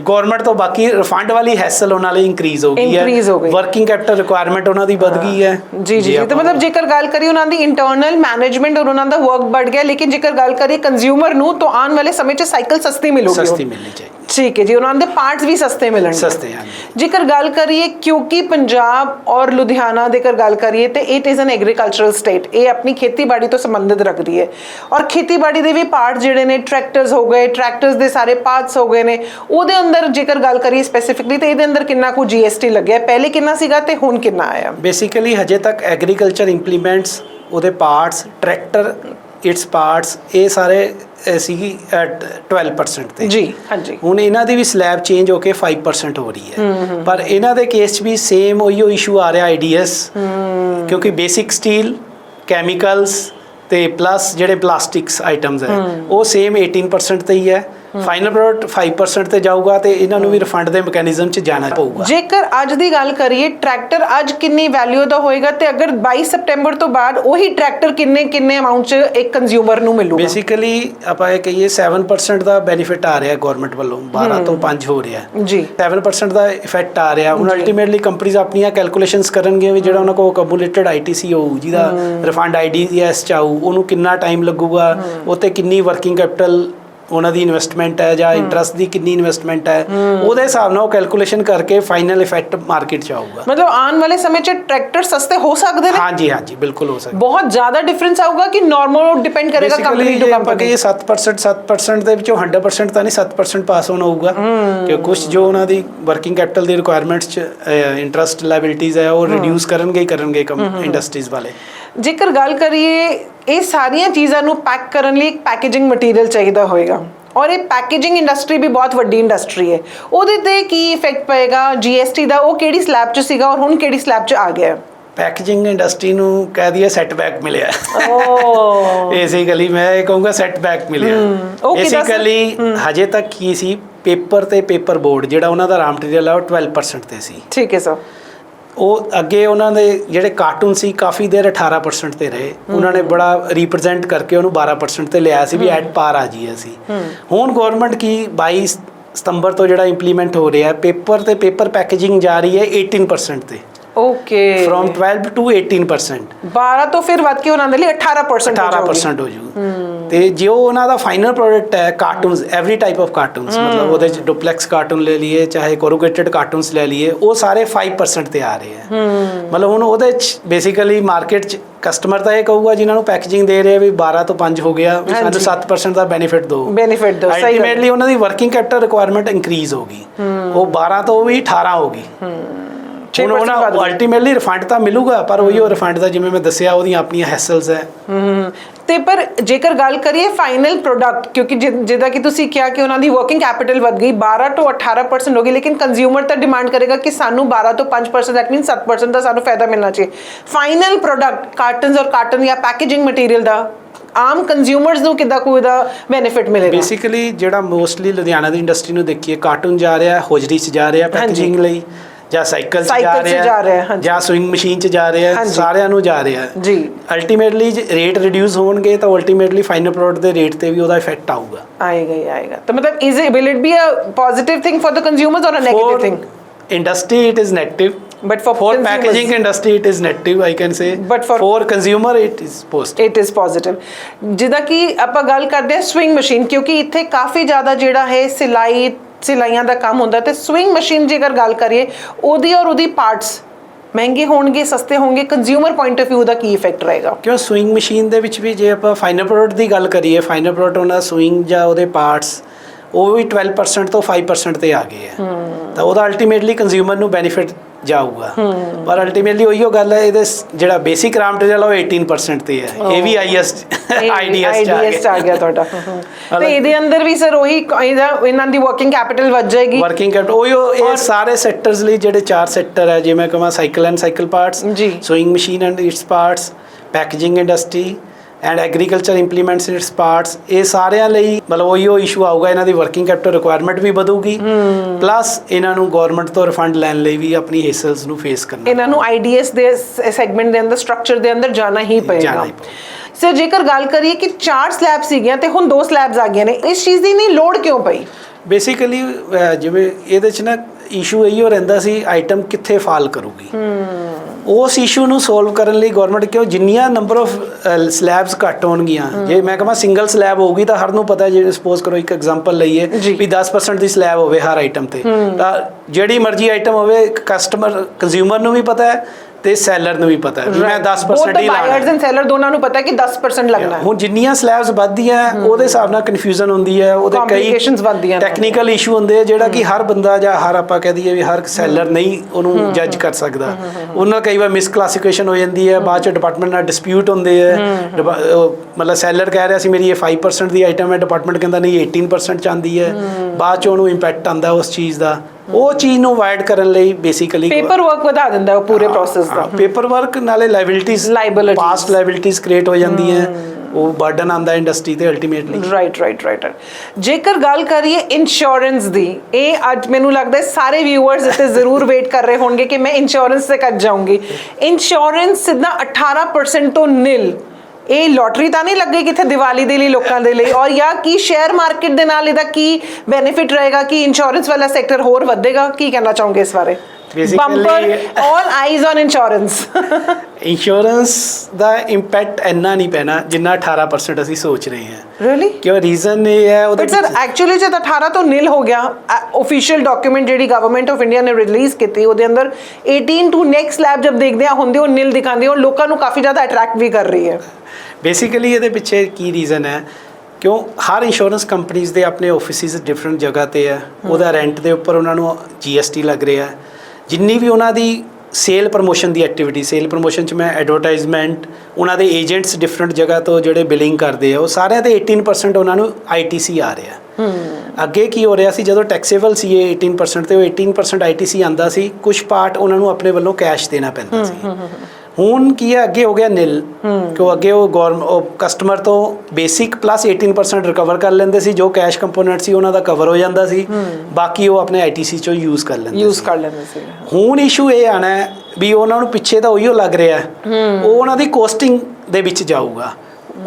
ਗਵਰਨਮੈਂਟ ਤੋਂ ਬਾਕੀ ਰਿਫੰਡ ਵਾਲੀ ਹੈਸਲ ਉਹਨਾਂ ਲਈ ਇਨਕਰੀਜ਼ ਹੋ ਗਈ ਹੈ। ਵਰਕਿੰਗ ਕੈਪੀਟਲ ਰਿਕੁਆਇਰਮੈਂਟ ਉਹਨਾਂ ਦੀ ਵੱਧ ਗਈ ਹੈ। ਜੀ ਜੀ ਤਾਂ ਮਤਲਬ ਜੇਕਰ ਗੱਲ ਕਰੀ ਉਹਨਾਂ ਦੀ ਇੰਟਰਨਲ ਮੈਨੇਜਮੈਂਟ ਔਰ ਉਹਨਾਂ ਦਾ ਵਰਕ ਵੱਧ ਗਿਆ ਲੇਕਿਨ ਜੇਕਰ ਗੱਲ ਕਰੀ ਕੰਜ਼ਿਊਮਰ ਨੂੰ ਤਾਂ ਆਉਣ ਵਾਲੇ ਸਮੇਂ 'ਚ ਸਾਈਕਲ ਸਸਤੀ ਮਿਲੂਗੀ। ਸਸਤੀ ਮਿਲਣੀ ਚਾਹੀਦੀ ਠੀਕ ਹੈ ਜੀ ਉਹਨਾਂ ਦੇ ਪਾਰਟਸ ਵੀ ਸਸਤੇ ਮਿਲਣਗੇ। ਸਸਤੇ ਹਨ ਜੇਕਰ ਗੱਲ ਕਰੀਏ ਕਿਉਂਕਿ ਪੰਜਾਬ ਔਰ ਲੁਧਿਆਣਾ ਦੇ ਕਰ ਗੱਲ ਕਰੀਏ ਤੇ it is an agricultural state ਇਹ ਆਪਣੀ ਖੇਤੀਬਾੜੀ ਤੋਂ ਸੰਬੰਧਿਤ ਰੱਖਦੀ ਹੈ। ਔਰ ਖੇਤੀਬਾੜੀ ਦੇ ਵੀ ਪਾਰਟ ਜਿਹੜੇ ਨੇ ਟਰੈਕਟਰਸ ਹੋ ਗਏ ਟਰੈਕਟਰਸ ਦੇ ਸਾਰੇ ਪਾਰਟਸ ਹੋ ਗਏ ਨੇ। ਉਹਦੇ ਅੰਦਰ ਜੇਕਰ ਗੱਲ ਕਰੀਏ ਸਪੈਸੀਫਿਕਲੀ ਤੇ ਇਹਦੇ ਅੰਦਰ ਕਿੰਨਾ ਕੁ GST ਲੱਗਿਆ ਪਹਿਲੇ ਕਿੰਨਾ ਸੀਗਾ ਤੇ ਹੁਣ ਕਿੰਨਾ ਆਇਆ? ਬੇਸਿਕਲੀ ਹਜੇ ਤੱਕ ਐਗਰੀਕਲਚਰ ਇੰਪਲੀਮੈਂਟਸ ਉਹਦੇ ਪਾਰਟਸ ਟਰੈਕਟਰ ਇਟਸ ਪਾਰਟਸ ਇਹ ਸਾਰੇ ਅਹ, ਸੀਗੀ at 12% ਤੇ। ਜੀ ਹਾਂਜੀ। ਹੁਣ ਇਹਨਾਂ ਦੀ ਵੀ ਸਲੈਬ ਚੇਂਜ ਹੋ ਕੇ 5% ਹੋ ਰਹੀ ਹੈ। ਪਰ ਇਹਨਾਂ ਦੇ ਕੇਸ 'ਚ ਵੀ ਸੇਮ ਉਹੀਓ ਇਸ਼ੂ ਆ ਰਿਹਾ ਆਈਡੀਐਸ ਕਿਉਂਕਿ ਬੇਸਿਕ ਸਟੀਲ ਕੈਮੀਕਲਸ ਤੇ ਪਲੱਸ ਜਿਹੜੇ ਪਲਾਸਟਿਕਸ ਆਈਟਮਸ ਹੈ ਉਹ ਸੇਮ 18% ਤੇ ਹੀ ਹੈ। ਫਾਈਨਲ ਪ੍ਰੋਡਕਟ 5% ਤੇ ਜਾਊਗਾ ਤੇ ਇਹਨਾਂ ਨੂੰ ਵੀ ਰਿਫੰਡ ਦੇ ਮੈਕੈਨਿਜ਼ਮ 'ਚ ਜਾਣਾ ਪਊਗਾ। ਜੇਕਰ ਅੱਜ ਦੀ ਗੱਲ ਕਰੀਏ ਟਰੈਕਟਰ ਅੱਜ ਕਿੰਨੀ ਵੈਲਿਊ ਦਾ ਹੋਏਗਾ ਤੇ ਅਗਰ 22 ਸਪਟੈਂਬਰ ਤੋਂ ਬਾਅਦ ਉਹੀ ਟਰੈਕਟਰ ਕਿੰਨੇ ਕਿੰਨੇ ਅਮਾਉਂਟ 'ਚ ਇੱਕ ਕੰਜ਼ਿਊਮਰ ਨੂੰ ਮਿਲੂਗਾ? ਬੇਸਿਕਲੀ ਆਪਾਂ ਇਹ ਕਹੀਏ 7% ਦਾ ਬੈਨੀਫਿਟ ਆ ਰਿਹਾ ਗਵਰਨਮੈਂਟ ਵੱਲੋਂ 12 ਤੋਂ 5 ਹੋ ਰਿਹਾ। ਜੀ। 7% ਦਾ ਇਫੈਕਟ ਆ ਰਿਹਾ। ਹੁਣ ਅਲਟੀਮੇਟਲੀ ਕੰਪਨੀਆਂ ਆਪਣੀਆਂ ਕੈਲਕੂਲੇਸ਼ਨਸ ਕਰਨਗੀਆਂ ਵੀ ਜਿਹੜਾ ਉਹਨਾਂ ਕੋਲ ਕਮੂਲੇਟਡ ਆਈਟੀਸੀ ਹੋਊ ਜਿਹਦਾ ਰਿਫੰਡ ਆਈਡੀਐਸ ਚ ਆਊ ਉਹਨੂੰ ਕਿੰਨਾ ਟਾਈਮ ਲੱਗੂਗਾ ਉੱਤੇ ਕਿੰਨੀ ਵਰਕਿੰਗ ਕੈਪੀਟਲ ਉਹਨਾਂ ਦੀ ਇਨਵੈਸਟਮੈਂਟ ਹੈ ਜਾਂ ਇੰਟਰਸਟ ਦੀ ਕਿੰਨੀ ਇਨਵੈਸਟਮੈਂਟ ਹੈ ਉਹਦੇ ਹਿਸਾਬ ਨਾਲ ਉਹ ਕੈਲਕੂਲੇਸ਼ਨ ਕਰਕੇ ਫਾਈਨਲ ਇਫੈਕਟ ਮਾਰਕੀਟ ਚ ਆਊਗਾ। ਮਤਲਬ ਆਉਣ ਵਾਲੇ ਸਮੇਂ 'ਚ ਟਰੈਕਟਰ ਸਸਤੇ ਹੋ ਸਕਦੇ ਨੇ? ਹਾਂਜੀ ਹਾਂਜੀ ਬਿਲਕੁਲ ਹੋ ਸਕਦਾ ਬਹੁਤ ਜ਼ਿਆਦਾ ਡਿਫਰੈਂਸ ਆਊਗਾ ਕਿ ਨਾਰਮਲ ਡਿਪੈਂਡ ਕਰੇਗਾ ਕੰਪਨੀ ਟੂ ਕੰਪਨੀ ਕਹੀਏ 7% 7% ਦੇ ਵਿੱਚੋਂ 100% ਤਾਂ ਨਹੀਂ 7% ਪਾਸ ਹੋਣਾ ਹੋਊਗਾ। ਕਿ ਕੁਝ ਜੋ ਉਹਨਾਂ ਦੀ ਵਰਕਿੰਗ ਕੈਪੀਟਲ ਦੀ ਰਿਕੁਆਇਰਮੈਂਟਸ ਚ ਇੰਟਰਸਟ ਲਾਇਬਿਲਿਟੀਜ਼ ਹੈ ਉਹ ਰਿਡਿਊਸ ਕਰਨਗੇ ਹੀ ਕਰਨਗੇ ਇੰਡਸਟਰੀਜ਼ ਵਾਲੇ। ਜੇਕਰ ਗੱਲ ਕਰੀਏ ਇਹ ਸਾਰੀਆਂ ਚੀਜ਼ਾਂ ਨੂੰ ਪੈਕ ਕਰਨ ਲਈ ਇੱਕ ਪੈਕੇਜਿੰਗ ਮਟੀਰੀਅਲ ਚਾਹੀਦਾ ਹੋਏਗਾ। ਔਰ ਇਹ ਪੈਕੇਜਿੰਗ ਇੰਡਸਟਰੀ ਵੀ ਬਹੁਤ ਵੱਡੀ ਇੰਡਸਟਰੀ ਹੈ। ਉਹਦੇ ਤੇ ਕੀ ਇਫੈਕਟ ਪਏਗਾ? GST ਦਾ ਉਹ ਕਿਹੜੀ ਸਲੈਬ 'ਚ ਸੀਗਾ ਔਰ ਹੁਣ ਕਿਹੜੀ ਸਲੈਬ 'ਚ ਆ ਗਿਆ ਪੈਕੇਜਿੰਗ ਇੰਡਸਟਰੀ ਨੂੰ ਕਹਿ ਦਈਏ ਸੈਟਬੈਕ ਮਿਲਿਆ। ਓ ਬੇਸਿਕਲੀ ਮੈਂ ਇਹ ਕਹੂੰਗਾ ਸੈਟਬੈਕ ਮਿਲਿਆ? ਬੇਸਿਕਲੀ ਹਜੇ ਤੱਕ ਕੀ ਸੀ? ਪੇਪਰ ਤੇ ਪੇਪਰ ਬੋਰਡ ਜਿਹੜਾ ਉਹਨਾਂ ਦਾ ਰਾ ਮਟੀਰੀਅਲ ਆ ਉਹ 12% ਤੇ ਸੀ। ਠੀਕ ਹੈ ਸਰ ਉਹ ਅੱਗੇ ਉਹਨਾਂ ਦੇ ਜਿਹੜੇ ਕਾਰਟੂਨ ਸੀ ਕਾਫੀ ਦੇਰ 18% ਤੇ ਰਹੇ। ਉਹਨਾਂ ਨੇ ਬੜਾ ਰਿਪਰੈਜ਼ੈਂਟ ਕਰਕੇ ਉਹਨੂੰ 12% ਤੇ ਲਿਆ ਸੀ ਵੀ ਐਟ ਪਾਰ ਆ ਜੀ ਅਸੀਂ। ਹੁਣ ਗਵਰਨਮੈਂਟ ਕੀ 22 ਸਤੰਬਰ ਤੋਂ ਜਿਹੜਾ ਇੰਪਲੀਮੈਂਟ ਹੋ ਰਿਹਾ ਪੇਪਰ ਤੇ ਪੇਪਰ ਪੈਕੇਜਿੰਗ ਜਾ ਰਹੀ ਹੈ 18% ਤੇ। ਓਕੇ ਫਰੋਮ 12 ਟੂ 18% 12 ਤੋਂ ਫਿਰ ਵੱਧ ਕੇ ਉਹਨਾਂ ਦੇ ਲਈ 18% ਹੋ ਜਾਊਗੀ। 18% ਹੋ ਜੂ ਤੇ ਜੋ ਉਹਨਾਂ ਦਾ ਫਾਈਨਲ ਪ੍ਰੋਡਕਟ ਹੈ cartons every type of cartons ਮਤਲਬ ਉਹਦੇ ਚ ਡੁਪਲੈਕਸ ਕਾਰਟੂਨ ਲੈ ਲਈਏ ਚਾਹੇ ਕੋਰੂਗੇਟਡ ਕਾਰਟੂਨਸ ਲੈ ਲਈਏ ਉਹ ਸਾਰੇ 5% ਤੇ ਆ ਰਹੇ ਹੈ। ਮਤਲਬ ਹੁਣ ਉਹਦੇ ਚ ਬੇਸਿਕਲੀ ਮਾਰਕੀਟ ਚ ਕਸਟਮਰ ਤਾਂ ਇਹ ਕਹੂਗਾ ਜਿਨ੍ਹਾਂ ਨੂੰ ਪੈਕੇਜਿੰਗ ਦੇ ਰਹੇ ਵੀ 12 ਤੋਂ 5 ਹੋ ਗਿਆ ਵੀ ਸਾਨੂੰ ਹਾਂਜੀ। 7% ਦਾ ਬੈਨੀਫਿਟ ਦਿਓ। Benefit ਦਿਓ, ਸਹੀ। ਅਲਟੀਮੇਟਲੀ ਉਹਨਾਂ ਦੀ ਵਰਕਿੰਗ ਕੈਪੀਟਲ ਰਿਕੁਆਇਰਮੈਂਟ ਇਨਕਰੀਜ਼ ਹੋਗੀ ਉਹ 12 ਤੋਂ ਵੀ 18 ਹੋਗੀ ਹੁਣ ਉਹਨਾਂ। ਅਲਟੀਮੇਟਲੀ ਰਿਫੰਡ ਤਾਂ ਮਿਲੂਗਾ ਪਰ ਉਹੀ ਉਹ ਰਿਫੰਡ ਦਾ ਜਿਵੇਂ ਮੈਂ ਦੱਸਿਆ ਉਹਦੀਆਂ ਆਪਣੀਆਂ ਹੈਸਲਸ ਹੈ। ਹਮ, ਤੇ ਪਰ ਜੇਕਰ ਗੱਲ ਕਰੀਏ ਫਾਈਨਲ ਪ੍ਰੋਡਕਟ ਕਿਉਂਕਿ ਜਿੱਦਾਂ ਕਿ ਤੁਸੀਂ ਕਿਹਾ ਕਿ ਉਹਨਾਂ ਦੀ ਵਰਕਿੰਗ ਕੈਪੀਟਲ ਵੱਧ ਗਈ 12 ਤੋਂ 18% ਹੋ ਗਈ ਲੇਕਿਨ ਕੰਜ਼ਿਊਮਰ ਤਾਂ ਡਿਮਾਂਡ ਕਰੇਗਾ ਕਿ ਸਾਨੂੰ 12 ਤੋਂ 5% ਦੈਟ ਮੀਨ 7% ਦਾ ਸਾਨੂੰ ਫਾਇਦਾ ਮਿਲਣਾ ਚਾਹੀਏ। ਫਾਈਨਲ ਪ੍ਰੋਡਕਟ ਕਾਰਟਨਸ ਔਰ ਕਾਰਟਨ ਜਾਂ ਪੈਕੇਜਿੰਗ ਮਟੀਰੀਅਲ ਦਾ ਆਮ ਕੰਜ਼ਿਊਮਰਸ ਨੂੰ ਕਿੱਦਾਂ ਕੋਈ ਦਾ ਬੈਨੀਫਿਟ ਮਿਲੇਗਾ? ਬੇਸਿਕਲੀ ਜਿਹੜਾ ਮੋਸਟਲੀ ਲੁਧਿਆਣਾ ਦੀ ਇੰਡਸਟਰੀ ਨੂੰ ਦੇਖੀਏ ਕਾਰਟੂਨ ਜਾ ਰਿਹਾ ਹੋਜਰੀ ਚ ਜਾ ਰਿਹਾ ਪੈਕੇਜਿੰਗ ਲਈ। ਜਾਂ ਸਾਈਕਲ ਚ ਜਾ ਰਿਹਾ ਹਾਂਜੀ। ਜਾਂ ਸਵਿੰਗ ਮਸ਼ੀਨ ਚ ਜਾ ਰਿਹਾ ਹਾਂਜੀ। ਸਾਰਿਆਂ ਨੂੰ ਜਾ ਰਿਹਾ ਜੀ। ਅਲਟੀਮੇਟਲੀ ਜੇ ਰੇਟ ਰਿਡਿਊਸ ਹੋਣਗੇ ਤਾਂ ਅਲਟੀਮੇਟਲੀ ਫਾਈਨਲ ਪ੍ਰੋਡਕਟ ਦੇ ਰੇਟ ਤੇ ਵੀ ਉਹਦਾ ਇਫੈਕਟ ਆਊਗਾ। ਆਏਗਾ ਹੀ ਆਏਗਾ। ਤਾਂ ਮਤਲਬ is it will it be a positive thing for the consumers or a negative thing industry it is negative. But for for packaging industry it is negative i can say. But for- for consumer it is positive. It is positive ਜਿੱਦਾਂ ਕਿ ਆਪਾਂ ਗੱਲ ਕਰਦੇ ਹਾਂ swing machine ਕਿਉਂਕਿ ਇੱਥੇ ਕਾਫੀ ਜ਼ਿਆਦਾ ਜਿਹੜਾ ਹੈ ਸਿਲਾਈ ਸਿਲਾਈਆਂ ਦਾ ਕੰਮ ਹੁੰਦਾ ਤੇ ਸਵਿੰਗ ਮਸ਼ੀਨ ਜੇਕਰ ਗੱਲ ਕਰੀਏ ਉਹਦੀ ਔਰ ਉਹਦੀ ਪਾਰਟਸ ਮਹਿੰਗੇ ਹੋਣਗੇ ਸਸਤੇ ਹੋਣਗੇ ਕੰਜ਼ਿਊਮਰ ਪੁਆਇੰਟ ਆਫ View ਦਾ ਕੀ ਇਫੈਕਟ ਰਹੇਗਾ? ਕਿਉਂ ਸਵਿੰਗ ਮਸ਼ੀਨ ਦੇ ਵਿੱਚ ਵੀ ਜੇ ਆਪਾਂ ਫਾਈਨਲ ਪ੍ਰੋਡਕਟ ਦੀ ਗੱਲ ਕਰੀਏ ਫਾਈਨਲ ਪ੍ਰੋਡਕਟ ਉਹਨਾਂ ਸਵਿੰਗ ਜਾਂ ਉਹਦੇ ਪਾਰਟਸ ਉਹ ਵੀ 12% ਤੋਂ 5% ਤੇ ਆ ਗਏ ਆ। ਤਾਂ ਉਹਦਾ ਅਲਟੀਮੇਟਲੀ ਕੰਜ਼ਿਊਮਰ ਨੂੰ ਬੈਨੀਫਿਟ ਜਾਊਗਾ। ਪਰ ਅਲਟੀਮੇਟਲੀ ਉਹੀਓ ਗੱਲ ਹੈ ਇਹਦੇ ਜਿਹੜਾ ਬੇਸਿਕ ਰਾ ਮਟੀਰੀਅਲ ਉਹ 18% ਤੇ ਹੈ। ਇਹ ਵੀ ਆਈਐਸ ਆਈਡੀਐਸ ਚ ਆ ਗਿਆ। ਤੁਹਾਡਾ। ਤੇ ਇਹਦੇ ਅੰਦਰ ਵੀ ਸਰ ਉਹੀ ਇਹਦਾ ਇਹਨਾਂ ਦੀ ਵਰਕਿੰਗ ਕੈਪੀਟਲ ਵੱਧ ਜਾਏਗੀ। ਵਰਕਿੰਗ ਕੈਪੀਟਲ ਉਹੀਓ ਇਹ ਸਾਰੇ ਸੈਕਟਰਸ ਲਈ ਜਿਹੜੇ ਚਾਰ ਸੈਕਟਰ ਹੈ ਜਿਵੇਂ ਕਹਾਂ ਸਾਈਕਲ ਐਂਡ ਸਾਈਕਲ ਪਾਰਟਸ ਜੀ। Sewing machine and its parts packaging industry and agriculture implements its parts ਇਹ ਸਾਰਿਆਂ ਲਈ ਮਤਲਬ ਉਹੀਓ ਇਸ਼ੂ ਆਊਗਾ ਇਹਨਾਂ ਦੀ ਵਰਕਿੰਗ ਕੈਪੀਟਲ ਰਿਕੁਆਇਰਮੈਂਟ ਵੀ ਵਧੂਗੀ ਪਲੱਸ ਇਹਨਾਂ ਨੂੰ ਗਵਰਨਮੈਂਟ ਤੋਂ ਰਿਫੰਡ ਲੈਣ ਲਈ ਵੀ ਆਪਣੀ ਹਿੱਸਲਸ ਨੂੰ ਫੇਸ ਕਰਨਾ ਇਹਨਾਂ ਨੂੰ ਆਈਡੀਐਸ ਦੇ ਸੈਗਮੈਂਟ ਦੇ ਅੰਦਰ ਸਟਰਕਚਰ ਦੇ ਅੰਦਰ ਜਾਣਾ ਹੀ ਪਏਗਾ। ਹੀ ਸਰ ਜੇਕਰ ਗੱਲ ਕਰੀਏ ਕਿ ਚਾਰ ਸਲੈਬ ਸੀਗੀਆਂ ਤੇ ਹੁਣ ਦੋ ਸਲੈਬਸ ਆ ਗਈਆਂ ਨੇ ਇਸ ਚੀਜ਼ ਦੀ ਨਹੀਂ ਲੋੜ ਕਿਉਂ ਪਈ? ਬੇਸਿਕਲੀ ਜਿਵੇਂ ਇਹਦੇ ਚ ਨਾ ਇਸ਼ੂ ਇਹੋ ਰਹਿੰਦਾ ਸੀ ਆਈਟਮ ਕਿੱਥੇ ਫਾਲ ਕਰੂਗੀ। ਉਸ ਇਸ਼ੂ ਨੂੰ ਸੋਲਵ ਕਰਨ ਲਈ ਗਵਰਨਮੈਂਟ ਕਿਉਂ ਜਿੰਨੀਆਂ ਨੰਬਰ ਆਫ ਸਲੈਬਸ ਘੱਟ ਹੋਣਗੀਆਂ। ਜੇ ਮੈਂ ਕਹਾਂ ਸਿੰਗਲ ਸਲੈਬ ਹੋਊਗੀ ਤਾਂ ਹਰ ਨੂੰ ਪਤਾ ਜੇ ਸਪੋਜ਼ ਕਰੋ ਇੱਕ ਐਗਜ਼ਾਮਪਲ ਲਈਏ। ਵੀ 10% ਦੀ ਸਲੈਬ ਹੋਵੇ ਹਰ ਆਈਟਮ ਤੇ। ਤਾਂ ਜਿਹੜੀ ਮਰਜ਼ੀ ਆਈਟਮ ਹੋਵੇ ਕਸਟਮਰ ਕੰਜ਼ਿਊਮਰ ਨੂੰ ਵੀ ਪਤਾ ਹੈ ਤੇ ਸੈਲਰ ਨੂੰ ਵੀ ਪਤਾ ਹੈ ਵੀ ਮੈਂ 10% ਹੀ ਲਾਣਾ ਬਾਇਰਸ। ਐਂਡ ਸੈਲਰ ਦੋਨਾਂ ਨੂੰ ਪਤਾ ਹੈ ਕਿ 10% ਲੱਗਣਾ ਹੈ। ਹੁਣ ਜਿੰਨੀਆਂ ਸਲੈਬਸ ਵੱਧਦੀਆਂ ਉਹਦੇ ਹਿਸਾਬ ਨਾਲ ਕਨਫਿਊਜ਼ਨ ਹੁੰਦੀ ਹੈ ਉਹਦੇ ਕਈ Complications ਵੱਧਦੀਆਂ। ਟੈਕਨੀਕਲ ਇਸ਼ੂ ਹੁੰਦੇ ਆ ਜਿਹੜਾ ਕਿ ਹਰ ਬੰਦਾ ਜਾਂ ਹਰ ਆਪਾਂ ਕਹਿ ਦਈਏ ਵੀ ਹਰ ਸੈਲਰ ਨਹੀਂ ਉਹਨੂੰ ਜੱਜ ਕਰ ਸਕਦਾ। ਉਹਨਾਂ ਕਈ ਵਾਰ ਮਿਸ ਕਲਾਸੀਫਿਕੇਸ਼ਨ ਹੋ ਜਾਂਦੀ ਹੈ ਬਾਅਦ ਚ ਡਿਪਾਰਟਮੈਂਟ ਨਾਲ ਡਿਸਪਿਊਟ ਹੁੰਦੇ ਆ। ਮਤਲਬ ਸੈਲਰ ਕਹਿ ਰਿਹਾ ਸੀ ਮੇਰੀ ਇਹ 5% ਦੀ ਆਈਟਮ ਹੈ ਡਿਪਾਰਟਮੈਂਟ ਕਹਿੰਦਾ ਨਹੀਂ 18% ਚਾਹੁੰਦੀ ਹੈ। ਬਾਅਦ ਚ ਉਹਨੂੰ ਇੰਪੈਕਟ ਆਂਦਾ ਉਸ ਚੀਜ਼ ਦਾ। ਉਹ ਚੀਜ਼ ਨੂੰ ਅਵਾਇਡ ਕਰਨ ਲਈ ਬੇਸਿਕਲੀ ਪੇਪਰ ਵਰਕ ਵਧਾ ਦਿੰਦਾ ਉਹ ਪੂਰੇ ਪ੍ਰੋਸੈਸ ਦਾ। ਪੇਪਰ ਵਰਕ ਨਾਲੇ liabilities Liabilities. Past liabilities create ਹੋ ਜਾਂਦੀਆਂ। ਉਹ ਬਰਡਨ ਆਂਦਾ ਇੰਡਸਟਰੀ ਤੇ ਅਲਟੀਮੇਟਲੀ ਰਾਈਟ ਰਾਈਟ ਰਾਈਟ ਜੇਕਰ ਗੱਲ ਕਰੀਏ ਇੰਸ਼ੋਰੈਂਸ ਦੀ ਇਹ ਅੱਜ ਮੈਨੂੰ ਲੱਗਦਾ ਸਾਰੇ ਵਿਊਅਰਸ ਇੱਥੇ ਜ਼ਰੂਰ ਵੇਟ ਕਰ ਰਹੇ ਹੋਣਗੇ ਕਿ ਮੈਂ ਇੰਸ਼ੋਰੈਂਸ ਤੇ ਕੱਟ ਜਾਊਂਗੀ। ਇੰਸ਼ੋਰੈਂਸ ਸਿੱਧਾ 18% ਤੋਂ ਨਿਲ ਇਹ ਲੋਟਰੀ ਤਾਂ ਨਹੀਂ ਲੱਗੀ ਕਿਥੇ ਦੀਵਾਲੀ ਦੇ ਲਈ ਲੋਕਾਂ ਦੇ ਲਈ? ਔਰ ਜਾਂ ਕੀ ਸ਼ੇਅਰ ਮਾਰਕੀਟ ਦੇ ਨਾਲ ਇਹਦਾ ਕੀ ਬੈਨੀਫਿਟ ਰਹੇਗਾ? ਕਿ ਇੰਸ਼ੋਰੈਂਸ ਵਾਲਾ ਸੈਕਟਰ ਹੋਰ ਵਧੇਗਾ? ਕੀ ਕਹਿਣਾ ਚਾਹੋਗੇ ਇਸ ਬਾਰੇ? Basically- bumper all eyes on insurance insurance the impact ਇੰਨਾ ਨਹੀਂ ਪੈਣਾ ਜਿੰਨਾ 18% ਅਸੀਂ ਸੋਚ ਰਹੇ ਹਾਂ। ਰੀਅਲੀ ਕਿਉਂ? ਰੀਜ਼ਨ ਇਹ ਹੈ ਉਹਦੇ ਬਟ ਸਰ ਐਕਚੁਅਲੀ ਜਦ 18 ਤੋਂ ਨਿਲ ਹੋ ਗਿਆ ਆਫੀਸ਼ੀਅਲ ਡਾਕੂਮੈਂਟ ਜਿਹੜੀ ਗਵਰਨਮੈਂਟ ਆਫ ਇੰਡੀਆ ਨੇ ਰਿਲੀਜ਼ ਕੀਤੀ ਉਹਦੇ ਅੰਦਰ 18 ਟੂ ਨੈਕਸਟ ਲੈਬ ਜਦ ਦੇਖਦੇ ਆ ਹੁੰਦੇ ਉਹ ਨਿਲ ਦਿਖਾਉਂਦੇ ਉਹ ਲੋਕਾਂ ਨੂੰ ਕਾਫੀ ਜ਼ਿਆਦਾ ਅਟਰੈਕਟ ਵੀ ਕਰ ਰਹੀ ਹੈ। ਬੇਸਿਕਲੀ ਇਹਦੇ ਪਿੱਛੇ ਕੀ ਰੀਜ਼ਨ ਹੈ? ਕਿਉਂ? ਹਰ ਇੰਸ਼ੋਰੈਂਸ ਕੰਪਨੀਆਂ ਦੇ ਆਪਣੇ ਆਫਿਸਿਸ ਡਿਫਰੈਂਟ ਜਗ੍ਹਾ ਤੇ ਹੈ। ਉਹਦਾ ਰੈਂਟ ਦੇ ਉੱਪਰ ਉਹਨਾਂ ਨੂੰ ਜੀਐਸਟੀ ਲੱਗ ਰਿਹਾ ਹੈ। ਜਿੰਨੀ ਵੀ ਉਹਨਾਂ ਦੀ ਸੇਲ ਪ੍ਰੋਮੋਸ਼ਨ ਦੀ ਐਕਟੀਵਿਟੀ ਸੇਲ ਪ੍ਰੋਮੋਸ਼ਨ ਚ ਮੈਂ ਐਡਵਰਟਾਈਜ਼ਮੈਂਟ ਉਹਨਾਂ ਦੇ ਏਜੰਟਸ ਡਿਫਰੈਂਟ ਜਗ੍ਹਾ ਤੋਂ ਜਿਹੜੇ ਬਿਲਿੰਗ ਕਰਦੇ ਆ ਉਹ ਸਾਰਿਆਂ ਤੇ 18% ਉਹਨਾਂ ਨੂੰ ਆਈਟੀਸੀ ਆ ਰਿਹਾ। ਅੱਗੇ ਕੀ ਹੋ ਰਿਹਾ ਸੀ ਜਦੋਂ ਟੈਕਸੇਬਲ ਸੀ ਇਹ 18% ਤੇ ਉਹ 18% ਆਈਟੀਸੀ ਆਂਦਾ ਸੀ ਕੁਝ ਪਾਰਟ ਉਹਨਾਂ ਨੂੰ ਆਪਣੇ ਵੱਲੋਂ ਕੈਸ਼ ਦੇਣਾ ਪੈਂਦਾ ਸੀ। ਹੁਣ ਕੀ ਹੈ ਅੱਗੇ ਹੋ ਗਿਆ ਨਿਲ। ਕਿਉਂ ਅੱਗੇ ਉਹ ਕਸਟਮਰ ਤੋਂ ਬੇਸਿਕ ਪਲੱਸ 18% ਰਿਕਵਰ ਕਰ ਲੈਂਦੇ ਸੀ ਜੋ ਕੈਸ਼ ਕੰਪੋਨੈਂਟ ਸੀ ਉਹਨਾਂ ਦਾ ਕਵਰ ਹੋ ਜਾਂਦਾ ਸੀ। ਬਾਕੀ ਉਹ ਆਪਣੇ ਆਈਟੀਸੀ ਚੋਂ ਯੂਜ਼ ਕਰ ਲੈਂਦੇ ਯੂਜ਼ ਕਰ ਲੈਂਦੇ ਸੀ। ਹੁਣ ਇਸ਼ੂ ਇਹ ਆਣਾ ਵੀ ਉਹਨਾਂ ਨੂੰ ਪਿੱਛੇ ਤਾਂ ਉਹੀਓ ਲੱਗ ਰਿਹਾ। ਉਹ ਉਹਨਾਂ ਦੀ ਕੋਸਟਿੰਗ ਦੇ ਵਿੱਚ ਜਾਊਗਾ।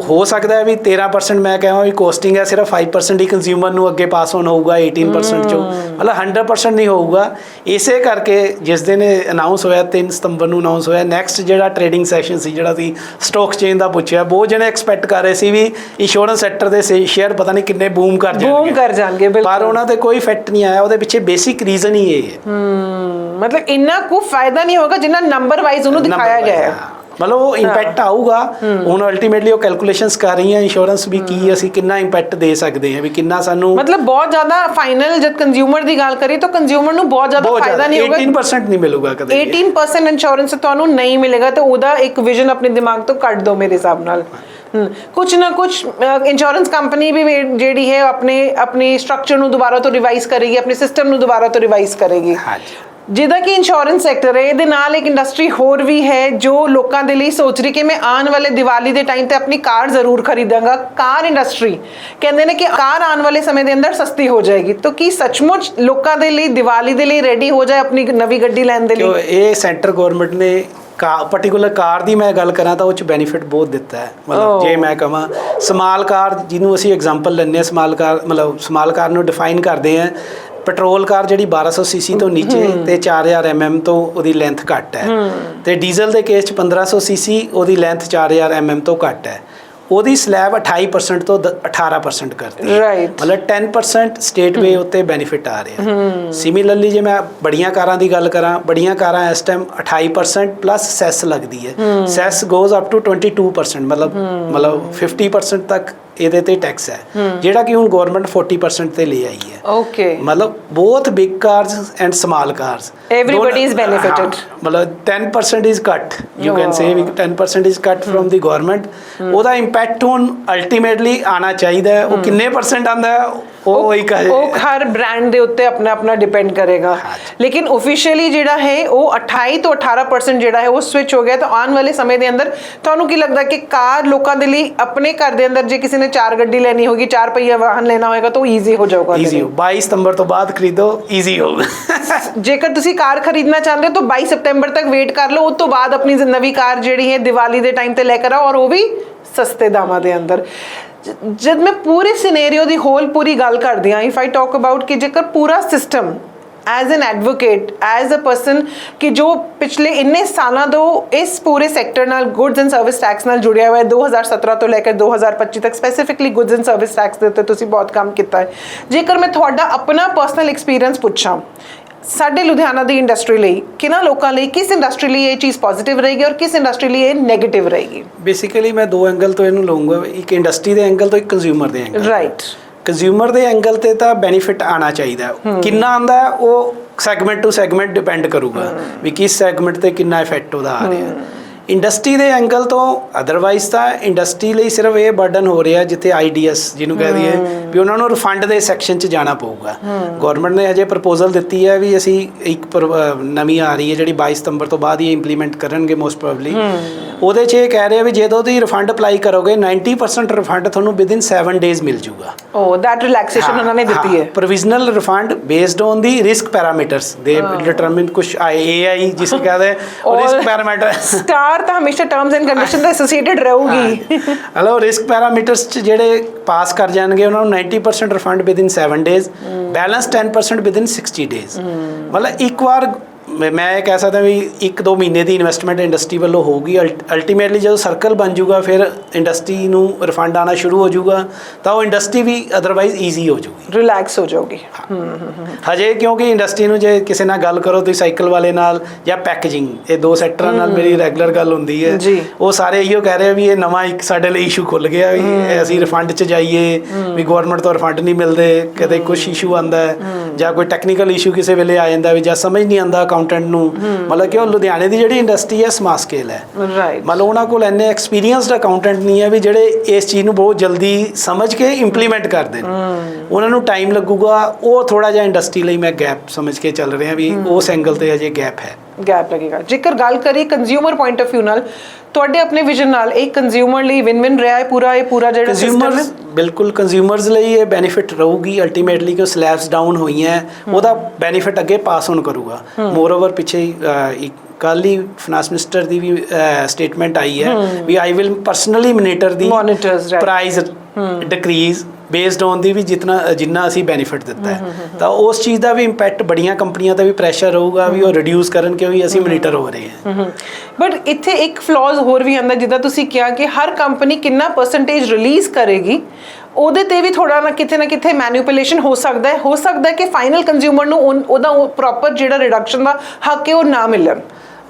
ਹੋ ਸਕਦਾ ਹੈ ਵੀ 13% ਮੈਂ ਕਹਾਂ ਵੀ ਕੋਸਟਿੰਗ ਹੈ ਸਿਰਫ 5% ਹੀ ਕੰਜ਼ਿਊਮਰ ਨੂੰ ਅੱਗੇ ਪਾਸ ਹੋਣਾ ਹੋਊਗਾ 18% ਚੋਂ। ਮਤਲਬ 100% ਨਹੀਂ ਹੋਊਗਾ। ਇਸੇ ਕਰਕੇ ਜਿਸ ਦਿਨ ਅਨਾਉਂਸ ਹੋਇਆ 3 ਸਤੰਬਰ ਨੂੰ ਅਨਾਉਂਸ ਹੋਇਆ ਨੈਕਸਟ ਜਿਹੜਾ ਟ੍ਰੇਡਿੰਗ ਸੈਸ਼ਨ ਸੀ ਜਿਹੜਾ ਸੀ ਸਟਾਕ ਚੇਨ ਦਾ ਪੁੱਛਿਆ ਬਹੁਤ ਜਣੇ ਐਕਸਪੈਕਟ ਕਰ ਰਹੇ ਸੀ ਵੀ ਇੰਸ਼ੋਰੈਂਸ ਸੈਕਟਰ ਦੇ ਸ਼ੇਅਰ ਪਤਾ ਨਹੀਂ ਕਿੰਨੇ ਬੂਮ ਕਰ ਜਾਣਗੇ। ਬੂਮ ਕਰ ਜਾਣਗੇ ਪਰ ਬਿਲਕੁਲ ਉਹਨਾਂ ਤੇ ਕੋਈ ਇਫੈਕਟ ਨਹੀਂ ਆਇਆ ਉਹਦੇ ਪਿੱਛੇ ਬੇਸਿਕ ਰੀਜ਼ਨ ਹੀ ਇਹ ਹੈ। ਹਮ, ਮਤਲਬ ਇੰਨਾ ਕੋ ਫਾਇਦਾ ਨਹੀਂ ਹੋਗਾ ਜਿੰਨਾ ਨੰਬਰ ਵਾਈਜ਼ ਉਹਨੂੰ ਦਿਖਾਇਆ ਗਿਆ ਹਾਂ। ਮਤਲਬ ਉਹ ਇੰਪੈਕਟ ਆਊਗਾ। ਹੁਣ ਅਲਟੀਮੇਟਲੀ ਉਹ ਕੈਲਕੂਲੇਸ਼ਨਸ ਕਰ ਰਹੀਆਂ ਇੰਸ਼ੋਰੈਂਸ ਵੀ ਕੀ ਅਸੀਂ ਕਿੰਨਾ ਇੰਪੈਕਟ ਦੇ ਸਕਦੇ ਹਾਂ ਵੀ ਕਿੰਨਾ ਸਾਨੂੰ ਮਤਲਬ ਬਹੁਤ ਜ਼ਿਆਦਾ ਫਾਈਨਲ ਜਦ ਕੰਜ਼ਿਊਮਰ ਦੀ ਗੱਲ ਕਰੀ ਤਾਂ ਕੰਜ਼ਿਊਮਰ ਨੂੰ ਬਹੁਤ ਜ਼ਿਆਦਾ ਫਾਇਦਾ ਨਹੀਂ ਹੋਗਾ 18% ਨਹੀਂ ਮਿਲੂਗਾ ਕਦੇ ਵੀ। 18% ਇੰਸ਼ੋਰੈਂਸ ਤੁਹਾਨੂੰ ਨਹੀਂ ਮਿਲੇਗਾ ਤੇ ਉਹਦਾ ਇੱਕ ਵਿਜ਼ਨ ਆਪਣੇ ਦਿਮਾਗ ਤੋਂ ਕੱਢ ਦਿਓ ਮੇਰੇ ਹਿਸਾਬ ਨਾਲ। ਕੁਛ ਨਾ ਕੁਛ ਇੰਸ਼ੋਰੈਂਸ ਕੰਪਨੀ ਵੀ ਵੇ- ਜਿਹੜੀ ਹੈ ਆਪਣੇ ਆਪਣੇ ਸਟਰਕਚਰ ਨੂੰ ਦੁਬਾਰਾ ਤੋਂ ਰਿਵਾਈਜ਼ ਕਰੇਗੀ ਆਪਣੇ ਸਿਸਟਮ ਨੂੰ ਦੁਬਾਰਾ ਤੋਂ ਰਿਵਾਈਜ਼ ਕਰੇਗੀ। ਜਿਹਦਾ ਕਿ ਇੰਸ਼ੋਰੈਂਸ ਸੈਕਟਰ ਹੈ ਇਹਦੇ ਨਾਲ ਇੱਕ ਇੰਡਸਟਰੀ ਹੋਰ ਵੀ ਹੈ ਜੋ ਲੋਕਾਂ ਦੇ ਲਈ ਸੋਚ ਰਹੀ ਕਿ ਮੈਂ ਆਉਣ ਵਾਲੇ ਦੀਵਾਲੀ ਦੇ ਟਾਈਮ ਤੇ ਆਪਣੀ ਕਾਰ ਜ਼ਰੂਰ ਖਰੀਦਾਂਗਾ। ਕਾਰ ਇੰਡਸਟਰੀ ਕਹਿੰਦੇ ਨੇ ਕਿ ਕਾਰ ਆਉਣ ਵਾਲੇ ਸਮੇਂ ਦੇ ਅੰਦਰ ਸਸਤੀ ਹੋ ਜਾਏਗੀ। ਤਾਂ ਕੀ ਸੱਚਮੁੱਚ ਲੋਕਾਂ ਦੇ ਲਈ ਦੀਵਾਲੀ ਦੇ ਲਈ ਰੈਡੀ ਹੋ ਜਾਏ ਆਪਣੀ ਨਵੀਂ ਗੱਡੀ ਲੈਣ ਦੇ ਲਈ? ਇਹ ਸੈਂਟਰ ਗਵਰਨਮੈਂਟ ਨੇ ਪਾਰਟਿਕੂਲਰ ਕਾਰ ਦੀ ਮੈਂ ਗੱਲ ਕਰਾਂ ਤਾਂ ਉਹ ਚ ਬੈਨੀਫਿਟ ਬਹੁਤ ਦਿੱਤਾ ਹੈ। ਮਤਲਬ. ਜੇ ਮੈਂ ਕਹਾਂ ਸਮਾਲ ਕਾਰ ਜਿਹਨੂੰ ਅਸੀਂ ਐਗਜ਼ਾਮਪਲ ਲੈਂਦੇ ਹਾਂ ਸਮਾਲ ਕਾਰ ਮਤਲਬ ਸਮਾਲ ਕਾਰ ਨੂੰ ਡਿਫਾਈਨ ਕਰਦੇ ਹਾਂ ਪੈਟਰੋਲ ਕਾਰ ਜਿਹੜੀ 1200 ਸੀਸੀ ਤੋਂ ਨੀਚੇ ਤੇ 4000 ਐਮਐਮ ਤੋਂ ਉਹਦੀ ਲੈਂਥ ਘੱਟ ਹੈ। ਤੇ ਡੀਜ਼ਲ ਦੇ ਕੇਸ ਚ 1500 ਸੀਸੀ ਉਹਦੀ ਲੈਂਥ 4000 ਐਮਐਮ ਤੋਂ ਘੱਟ ਹੈ। ਉਹਦੀ ਸਲੈਬ 28% ਤੋਂ ਦ- 18% ਕਰਤੀ ਹੈ। Right. ਮਤਲਬ 10% ਸਟੇਟ ਵੇ ਉੱਤੇ ਬੈਨੀਫਿਟ ਆ ਰਿਹਾ। ਸਿਮਿਲਰਲੀ ਜੇ ਮੈਂ ਬੜੀਆਂ ਕਾਰਾਂ ਦੀ ਗੱਲ ਕਰਾਂ ਬੜੀਆਂ ਕਾਰਾਂ ਇਸ ਟਾਈਮ 28% ਪਲੱਸ ਸੈਸ ਲੱਗਦੀ ਹੈ। ਸੈਸ ਗੋਜ਼ ਅਪ ਟੂ 22% ਮਤਲਬ ਮਤਲਬ 50% ਤੱਕ ਇਹਦੇ ਤੇ ਟੈਕਸ ਹੈ। ਜਿਹੜਾ ਕਿ ਹੁਣ ਗਵਰਨਮੈਂਟ 40% ਤੇ ਲੈ ਆਈ ਹੈ। ਓਕੇ ਮਤਲਬ both big cars and small cars Everybody is benefited. ਮਤਲਬ 10% is cut you can say we 10% is cut from the government ਉਹਦਾ ਇੰਪੈਕਟ ਹੁਣ ਅਲਟੀਮੇਟਲੀ ਆਣਾ ਚਾਹੀਦਾ ਹੈ। ਉਹ ਕਿੰਨੇ ਪਰਸੈਂਟ ਆਂਦਾ ਹੈ ਉਹ ਹੀ ਕਹੇ ਉਹ ਹਰ ਬ੍ਰਾਂਡ ਦੇ ਉੱਤੇ ਆਪਣਾ ਆਪਣਾ ਡਿਪੈਂਡ ਕਰੇਗਾ। ਲੇਕਿਨ ਆਫੀਸ਼ੀਅਲੀ ਜਿਹੜਾ ਹੈ ਉਹ 28 ਤੋਂ 18% ਜਿਹੜਾ ਹੈ ਉਹ ਸਵਿਚ ਹੋ ਗਿਆ। ਤਾਂ ਆਉਣ ਵਾਲੇ ਸਮੇਂ ਦੇ ਅੰਦਰ ਤੁਹਾਨੂੰ ਕੀ ਲੱਗਦਾ ਕਿ ਕਾਰ ਲੋਕਾਂ ਦੇ ਲਈ ਆਪਣੇ ਘਰ ਦੇ ਅੰਦਰ ਜੇ ਕਿਸੇ ਨੇ ਚਾਰ ਗੱਡੀ ਲੈਣੀ ਹੋਗੀ ਚਾਰ ਪਹੀਆ ਵਾਹਨ ਲੈਣਾ ਹੋਏਗਾ ਤਾਂ ਉਹ ਈਜ਼ੀ ਹੋ ਜਾਊਗਾ ਈਜ਼ੀ ਲਈ। ਹੋ। 22 ਸਤੰਬਰ ਤੋਂ ਬਾਅਦ ਖਰੀਦੋ ਈਜ਼ੀ ਹੋਊਗਾ ਜੇਕਰ ਤੁਸੀਂ ਕਾਰ ਖਰੀਦਣਾ ਚਾਹੁੰਦੇ ਹੋ ਤਾਂ 22 ਸਤੰਬਰ ਤੱਕ ਵੇਟ ਕਰ ਲਓ ਉਸ ਤੋਂ ਬਾਅਦ ਆਪਣੀ ਨਵੀਂ ਕਾਰ ਜਿਹੜੀ ਹੈ ਦੀਵਾਲੀ ਦੇ ਟਾਈਮ ਤੇ ਲੈ ਕੇ ਆਓ ਔਰ ਉਹ ਵੀ ਸਸਤੇ ਦਾਮਾਂ ਦੇ ਅੰਦਰ। ਜਦ ਮੈਂ ਪੂਰੇ ਸਿਨੈਰੀਓ ਦੀ ਹੋਲ ਪੂਰੀ ਗੱਲ ਕਰਦੀ ਹਾਂ ਇਫ ਆਈ ਟਾਕ ਅਬਾਊਟ ਕਿ ਜੇਕਰ ਪੂਰਾ system as an advocate as a person ਕਿ ਜੋ ਪਿਛਲੇ ਇੰਨੇ ਸਾਲਾਂ ਤੋਂ ਇਸ ਪੂਰੇ ਸੈਕਟਰ ਨਾਲ ਗੁੱਡਸ ਐਂਡ ਸਰਵਿਸ ਟੈਕਸ ਨਾਲ ਜੁੜਿਆ ਹੋਇਆ ਹੈ 2017 ਤੋਂ ਲੈ ਕੇ 2025 ਤੱਕ specifically goods and service tax ਦੇ ਉੱਤੇ ਤੁਸੀਂ ਬਹੁਤ ਕੰਮ ਕੀਤਾ ਹੈ ਜੇਕਰ ਮੈਂ ਤੁਹਾਡਾ ਆਪਣਾ ਪਰਸਨਲ ਐਕਸਪੀਰੀਅੰਸ ਪੁੱਛਾਂ ਸਾਡੇ ਲੁਧਿਆਣਾ ਦੀ ਇੰਡਸਟਰੀ ਲਈ ਕਿਹਨਾਂ ਲੋਕਾਂ ਲਈ ਕਿਸ ਇੰਡਸਟਰੀ ਲਈ ਇਹ ਚੀਜ਼ ਪੋਜ਼ਿਟਿਵ ਰਹੇਗੀ ਔਰ ਕਿਸ ਇੰਡਸਟਰੀ ਲਈ ਇਹ 네ਗੇਟਿਵ ਰਹੇਗੀ ਬੇਸਿਕਲੀ ਮੈਂ ਦੋ ਐਂਗਲ ਤੋਂ ਇਹਨੂੰ ਲਵਾਂਗਾ ਇੱਕ ਇੰਡਸਟਰੀ ਦੇ ਐਂਗਲ ਤੋਂ ਇੱਕ ਕੰਜ਼ਿਊਮਰ ਦੇ ਐਂਗਲ ਰਾਈਟ ਕੰਜ਼ਿਊਮਰ ਦੇ ਐਂਗਲ ਤੇ ਤਾਂ ਬੈਨੀਫਿਟ ਆਣਾ ਚਾਹੀਦਾ। ਕਿੰਨਾ ਆਂਦਾ ਉਹ ਸੈਗਮੈਂਟ ਟੂ ਸੈਗਮੈਂਟ ਡਿਪੈਂਡ ਕਰੂਗਾ ਵੀ ਕਿਸ ਸੈਗਮੈਂਟ ਤੇ ਕਿੰਨਾ ਇਫੈਕਟ ਉਹਦਾ ਆ ਰਿਹਾ। ਇੰਡਸਟਰੀ ਦੇ ਐਂਗਲ ਤੋਂ ਅਦਰਵਾਈਜ਼ ਤਾਂ ਇੰਡਸਟਰੀ ਲਈ ਸਿਰਫ ਇਹ ਬਰਡਨ ਹੋ ਰਿਹਾ ਜਿੱਥੇ ਆਈਡੀਐਸ ਜਿਹਨੂੰ ਕਹਿ ਦਈਏ ਵੀ ਉਹਨਾਂ ਨੂੰ ਫੰਡ ਦੇ ਸੈਕਸ਼ਨ 'ਚ ਜਾਣਾ ਪਊਗਾ। ਗਵਰਨਮੈਂਟ ਨੇ ਹਜੇ ਪ੍ਰਪੋਜ਼ਲ ਦਿੱਤੀ ਹੈ ਵੀ ਅਸੀਂ ਇੱਕ ਨਵੀਂ ਆ ਰਹੀ ਹੈ ਜਿਹੜੀ 22 ਸਤੰਬਰ ਤੋਂ ਬਾਅਦ ਹੀ ਇੰਪਲੀਮੈਂਟ ਕਰਨਗੇ ਮੋਸਟ ਪ੍ਰੋਬਬਲੀ ਉਹਦੇ 'ਚ ਇਹ ਕਹਿ ਰਹੇ ਆ ਵੀ ਜਦੋਂ ਤੁਸੀਂ ਰਿਫੰਡ ਅਪਲਾਈ ਕਰੋਗੇ 90% ਰਿਫੰਡ ਤੁਹਾਨੂੰ ਵਿਦਿਨ 7 ਡੇਜ਼ ਮਿਲ ਜੂਗਾ। ਓ ਦੈਟ ਰਿਲੈਕਸੇਸ਼ਨ ਉਹਨਾਂ ਨੇ ਦਿੱਤੀ ਹੈ provisional refund based on the risk parameters they determine कुछ एआई जिसे कहते हैं और रिस्क पैरामीटर ਸਟਾਰ ਤਾਂ ਹਮੇਸ਼ਾ ਟਰਮਸ ਐਂਡ ਕੰਡੀਸ਼ਨ ਦੇ ਐਸੋਸੀਏਟਡ ਰਹੂਗੀ ਹਲੋ ਰਿਸਕ ਪੈਰਾਮੀਟਰਸ ਚ ਜਿਹੜੇ ਪਾਸ ਕਰ ਜਾਣਗੇ ਉਹਨਾਂ ਨੂੰ 90% refund within 7 days balance 10% within 60 days ਮਤਲਬ ਇੱਕ ਵਾਰ ਮੈਂ- ਇਹ ਕਹਿ ਸਕਦਾ ਵੀ 1-2 ਮਹੀਨੇ ਦੀ ਇਨਵੈਸਟਮੈਂਟ ਇੰਡਸਟਰੀ ਵੱਲੋਂ ਹੋਊਗੀ। ਅਲਟੀਮੇਟਲੀ ਜਦੋਂ ਸਰਕਲ ਬਣ ਜਾਊਗਾ ਫਿਰ ਇੰਡਸਟਰੀ ਨੂੰ ਰਿਫੰਡ ਆਣਾ ਸ਼ੁਰੂ ਹੋ ਜਾਊਗਾ ਤਾਂ ਉਹ ਇੰਡਸਟਰੀ ਵੀ ਅਦਰਵਾਈਜ਼ ਈਜ਼ੀ ਹੋ ਜਾਊਗੀ। ਰਿਲੈਕਸ ਹੋ ਜਾਓਗੇ ਹਜੇ ਕਿਉਂਕਿ ਇੰਡਸਟਰੀ ਨੂੰ ਜੇ ਕਿਸੇ ਨਾਲ ਗੱਲ ਕਰੋ ਤੁਸੀਂ ਸਾਈਕਲ ਵਾਲੇ ਨਾਲ ਜਾਂ ਪੈਕੇਜਿੰਗ ਇਹ ਦੋ ਸੈਕਟਰਾਂ ਨਾਲ ਮੇਰੀ ਰੈਗੂਲਰ ਗੱਲ ਹੁੰਦੀ ਹੈ। ਉਹ ਸਾਰੇ ਇਹੋ ਕਹਿ ਰਹੇ ਆ ਵੀ ਇਹ ਨਵਾਂ ਇੱਕ ਸਾਡੇ ਲਈ ਇਸ਼ੂ ਖੁੱਲ ਗਿਆ ਵੀ ਅਸੀਂ ਰਿਫੰਡ 'ਚ ਜਾਈਏ ਵੀ ਗਵਰਨਮੈਂਟ ਤੋਂ ਰਿਫੰਡ ਨਹੀਂ ਮਿਲਦੇ ਕਦੇ ਕੁਝ ਇਸ਼ੂ ਆਂਦਾ ਹੈ ਜਾਂ ਕੋਈ ਟੈਕਨੀਕਲ ਇਸ਼ੂ ਕਿਸੇ ਵੇਲੇ ਆ ਜਾਂਦਾ ਵੀ ਜਾਂ ਸਮਝ ਨਹੀਂ ਆਂਦਾ ਅਕਾਊਂਟੈਂਟ ਨੂੰ। ਮਤਲਬ ਕਿ ਉਹ ਲੁਧਿਆਣੇ ਦੀ ਜਿਹੜੀ ਇੰਡਸਟਰੀ ਹੈ ਸਮਾਲ ਸਕੇਲ ਹੈ। ਰਾਈਟ ਮਤਲਬ ਉਹਨਾਂ ਕੋਲ ਇੰਨੇ ਐਕਸਪੀਰੀਅੰਸਡ ਅਕਾਊਂਟੈਂਟ ਨਹੀਂ ਹੈ ਵੀ ਜਿਹੜੇ ਇਸ ਚੀਜ਼ ਨੂੰ ਬਹੁਤ ਜਲਦੀ ਸਮਝ ਕੇ ਇੰਪਲੀਮੈਂਟ ਕਰ ਦੇਣ ਉਹਨਾਂ ਨੂੰ ਟਾਈਮ ਲੱਗੂਗਾ ਉਹ ਥੋੜਾ ਜਿਹਾ ਇੰਡਸਟਰੀ ਲਈ ਮੈਂ ਗੈਪ ਸਮਝ ਕੇ ਚੱਲ ਰਿਹਾ ਵੀ ਉਸ ਐਂਗਲ ਤੇ ਅਜੇ ਗੈਪ ਹੈ। ਗੈਪ ਲੱਗੇਗਾ। ਜੇਕਰ ਗੱਲ ਕਰੀ ਕੰਜ਼ਿਊਮਰ ਪੁਆਇੰਟ ਆਫ View ਨਾਲ ਤੁਹਾਡੇ ਆਪਣੇ ਵਿਜ਼ਨ ਨਾਲ ਇਹ ਕੰਜ਼ਿਊਮਰ ਲਈ ਵਿਨ ਵਿਨ ਰਿਹਾ ਹੈ ਪੂਰਾ ਇਹ ਪੂਰਾ ਜਿਹੜਾ ਸਿਸਟਮ ਹੈ? ਬਿਲਕੁਲ ਕੰਜ਼ਿਊਮਰਸ ਲਈ ਇਹ ਬੈਨੀਫਿਟ ਰਹੂਗੀ ਅਲਟੀਮੇਟਲੀ ਕਿ ਉਹ ਸਲੈਬਸ ਡਾਊਨ ਹੋਈਆਂ ਉਹਦਾ ਬੈਨੀਫਿਟ ਅੱਗੇ ਪਾਸ ਔਨ ਕਰੂਗਾ। ਮੋਰ ਓਵਰ ਪਿੱਛੇ ਇੱਕ ਕੱਲ ਹੀ ਫਾਈਨਾਂਸ ਮਿਨਿਸਟਰ ਦੀ ਵੀ ਸਟੇਟਮੈਂਟ ਆਈ ਹੈ ਵੀ I will personally monitor the. Price decrease based on the ਵੀ ਜਿੰਨਾ ਜਿੰਨਾ ਅਸੀਂ ਬੈਨੀਫਿਟ ਦਿੱਤਾ ਹੈ। ਤਾਂ ਉਸ ਚੀਜ਼ ਦਾ ਵੀ ਇੰਪੈਕਟ ਬੜੀਆਂ ਕੰਪਨੀਆਂ ਤੇ ਵੀ ਪ੍ਰੈਸ਼ਰ ਰਹੂਗਾ ਵੀ ਉਹ ਰਿਡਿਊਸ ਕਰਨ ਕਿਉਂਕਿ ਅਸੀਂ ਮੋਨੀਟਰ ਹੋ ਰਹੇ ਹਾਂ। ਬਟ ਇੱਥੇ ਇੱਕ ਫਲॉज ਹੋਰ ਵੀ ਆਂਦਾ ਜਿੱਦਾਂ ਤੁਸੀਂ ਕਿਹਾ ਕਿ ਹਰ ਕੰਪਨੀ ਕਿੰਨਾ ਪਰਸੈਂਟੇਜ ਰਿਲੀਜ਼ ਕਰੇਗੀ, ਉਹਦੇ ਤੇ ਵੀ ਥੋੜਾ ਨਾ ਕਿਤੇ ਨਾ ਕਿਤੇ ਮੈਨੂਪੂਲੇਸ਼ਨ ਹੋ ਸਕਦਾ ਹੈ। ਹੋ ਸਕਦਾ ਹੈ ਕਿ ਫਾਈਨਲ ਕੰਜ਼ਿਊਮਰ ਨੂੰ ਉਹਦਾ ਪ੍ਰੋਪਰ ਜਿਹੜਾ ਰਿਡਕਸ਼ਨ ਦਾ ਹੱਕ ਹੈ, ਉਹ ਨਾ ਮਿਲਣ।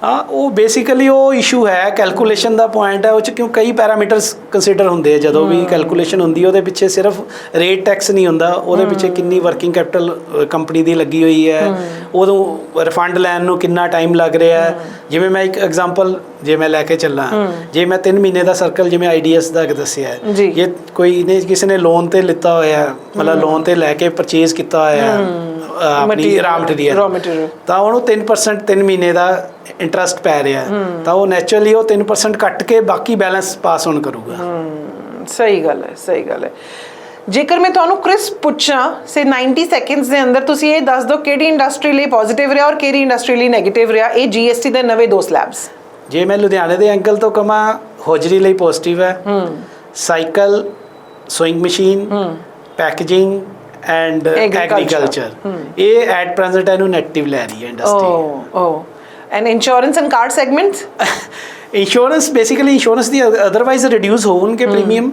ਹਾਂ ਉਹ ਬੇਸਿਕਲੀ ਉਹ ਇਸ਼ੂ ਹੈ ਕੈਲਕੂਲੇਸ਼ਨ ਦਾ ਪੁਆਇੰਟ ਹੈ ਉਹ ਚ ਕਿਉਂ ਕਈ ਪੈਰਾਮੀਟਰਸ ਕੰਸੀਡਰ ਹੁੰਦੇ ਆ। ਜਦੋਂ ਵੀ ਕੈਲਕੂਲੇਸ਼ਨ ਹੁੰਦੀ ਉਹਦੇ ਪਿੱਛੇ ਸਿਰਫ ਰੇਟ ਟੈਕਸ ਨਹੀਂ ਹੁੰਦਾ। ਉਹਦੇ ਪਿੱਛੇ ਕਿੰਨੀ ਵਰਕਿੰਗ ਕੈਪੀਟਲ ਕੰਪਨੀ ਦੀ ਲੱਗੀ ਹੋਈ ਹੈ। ਉਦੋਂ ਰਿਫੰਡ ਲੈਣ ਨੂੰ ਕਿੰਨਾ ਟਾਈਮ ਲੱਗ ਰਿਹਾ ਹੈ। ਜਿਵੇਂ ਮੈਂ ਇੱਕ ਐਗਜ਼ਾਮਪਲ ਜੇ ਮੈਂ ਲੈ ਕੇ ਚੱਲਾਂ ਜੇ ਮੈਂ 3 ਮਹੀਨੇ ਦਾ ਸਰਕਲ ਜਿਵੇਂ ਆਈਡੀਐਸ ਦਾ ਦੱਸਿਆ ਹੈ। ਜੀ। ਕੋਈ ਨੇ ਕਿਸੇ ਨੇ ਲੋਨ ਤੇ ਲਿੱਤਾ ਹੋਇਆ ਹੈ, ਮਤਲਬ ਲੋਨ ਤੇ ਲੈ ਕੇ ਪਰਚੇਜ਼ ਕੀਤਾ ਹੋਇਆ ਹੈ, ਆਪਣੀ Material, ਰਾ ਮਟੀਰੀਅਲ raw material। ਤਾਂ ਉਹਨੂੰ 3% 3 ਮਹੀਨੇ ਦਾ ਇੰਟਰਸਟ ਪੈ ਰਿਹਾ। ਹੈ। ਤਾਂ ਉਹ ਨੇਚਰਲੀ ਉਹ 3% ਕੱਟ ਕੇ ਬਾਕੀ ਬੈਲੈਂਸ ਪਾਸ ਔਨ ਕਰੂਗਾ। ਸਹੀ ਗੱਲ ਹੈ ਸਹੀ ਗੱਲ ਹੈ। ਜੇਕਰ ਮੈਂ ਤੁਹਾਨੂੰ ਕ੍ਰਿਸਪ ਪੁੱਛਾਂ ਸੇ 90 ਸੈਕਿੰਡਸ ਦੇ ਅੰਦਰ ਤੁਸੀਂ ਇਹ ਦੱਸ ਦਿਓ ਕਿਹੜੀ ਇੰਡਸਟਰੀ ਲਈ ਪੋਜ਼ਿਟਿਵ ਰਿਹਾ ਔਰ ਕਿਹੜੀ ਇੰਡਸਟਰੀ ਲਈ 네ਗੇਟਿਵ ਰਿਹਾ ਇਹ ਜੀਐਸਟੀ ਦੇ ਨਵੇਂ ਦੋ ਸਲੈਬਸ ਜੇ ਮੈਂ ਲੁਧਿਆਣੇ ਦੇ ਐਂਗਲ ਤੋਂ ਕਮਾ ਹੋਜਰੀ ਲਈ ਪੋਜ਼ਿਟਿਵ ਹੈ। Cycle sewing machine packaging and Agriculture. Agriculture ਇਹ ਐਟ ਪ੍ਰੈਜ਼ੈਂਟ ਇਹਨੂੰ ਨੈਗੇਟਿਵ ਲੈ ਰਹੀ ਹੈ ਇੰਡਸਟਰੀ ਓ ਓ and insurance and card segments insurance basically insurance the otherwise reduce ਹੋਣਗੇ ਪ੍ਰੀਮੀਅਮ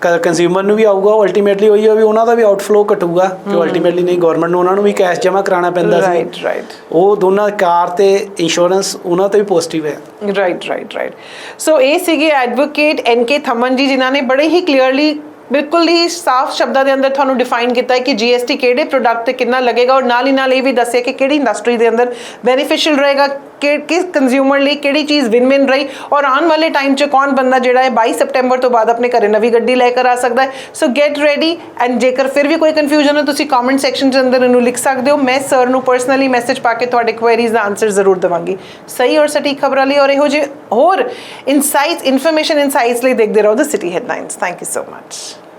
ਕੰਜ਼ਿਊਮਰ ਨੂੰ ਵੀ ਆਊਗਾ ਅਲਟੀਮੇਟਲੀ ਉਹੀ ਵੀ ਉਹਨਾਂ ਦਾ ਵੀ ਆਊਟਫਲੋ ਘਟੂਗਾ ਕਿ ਅਲਟੀਮੇਟਲੀ ਨਹੀਂ ਗਵਰਨਮੈਂਟ ਨੂੰ ਉਹਨਾਂ ਨੂੰ ਵੀ ਕੈਸ਼ ਜਮ੍ਹਾਂ ਕਰਾਉਣਾ ਪੈਂਦਾ ਸੀ। ਰਾਈਟ ਰਾਈਟ ਉਹ ਦੋਨਾਂ ਕਾਰ ਤੇ ਇੰਸ਼ੋਰੈਂਸ ਉਹਨਾਂ ਤੇ ਵੀ ਪੋਜ਼ਿਟਿਵ ਹੈ। ਰਾਈਟ ਰਾਈਟ ਰਾਈਟ ਸੋ ਇਹ ਸੀਗੇ ਐਡਵੋਕੇਟ ਐਨ ਕੇ ਥਮਨ ਜੀ ਜਿਨ੍ਹਾਂ ਨੇ ਬੜੇ ਹੀ ਕਲੀਅਰਲੀ ਬਿਲਕੁਲ ਹੀ ਸਾਫ਼ ਸ਼ਬਦਾਂ ਦੇ ਅੰਦਰ ਤੁਹਾਨੂੰ ਡਿਫਾਈਨ ਕੀਤਾ ਹੈ ਕਿ GST ਕਿਹੜੇ ਪ੍ਰੋਡਕਟ ਤੇ ਕਿੰਨਾ ਲੱਗੇਗਾ ਔਰ ਨਾਲ ਹੀ ਨਾਲ ਇਹ ਵੀ ਦੱਸਿਆ ਕਿ ਕਿਹੜੀ ਇੰਡਸਟਰੀ ਦੇ ਅੰਦਰ ਬੈਨੀਫੀਸ਼ੀਅਲ ਰਹੇਗਾ ਕਿ ਕਿਸ ਕੰਜ਼ਿਊਮਰ ਲਈ ਕਿਹੜੀ ਚੀਜ਼ ਵਿਨ ਵਿਨ ਰਹੀ ਔਰ ਆਉਣ ਵਾਲੇ ਟਾਈਮ 'ਚ ਕੌਣ ਬੰਦਾ ਜਿਹੜਾ ਹੈ 22 ਸਪਟੈਂਬਰ ਤੋਂ ਬਾਅਦ ਆਪਣੇ ਘਰੇ ਨਵੀਂ ਗੱਡੀ ਲੈ ਕੇ ਆ ਸਕਦਾ ਹੈ। ਸੋ ਗੈਟ ਰੈਡੀ ਐਂਡ ਜੇਕਰ ਫਿਰ ਵੀ ਕੋਈ ਕਨਫਿਊਜ਼ਨ ਹੈ, ਤੁਸੀਂ ਕਮੈਂਟ ਸੈਕਸ਼ਨ 'ਚ ਅੰਦਰ ਇਹਨੂੰ ਲਿਖ ਸਕਦੇ ਹੋ। ਮੈਂ ਸਰ ਨੂੰ ਪਰਸਨਲੀ ਮੈਸੇਜ ਪਾ ਕੇ ਤੁਹਾਡੇ ਕੁਐਰੀਜ਼ ਦਾ ਆਨਸਰ ਜ਼ਰੂਰ ਦਵਾਂਗੀ। ਸਹੀ ਔਰ ਸਟੀਕ ਖਬਰਾਂ ਲਈ ਔਰ ਇਹੋ ਜਿਹੇ ਹੋਰ ਇਨਸਾਈਟਸ ਇਨਫੋਰਮੇਸ਼ਨ ਇਨਸਾਈਟਸ ਲਈ ਦੇਖਦੇ ਰਹੋ the city headlines thank you so much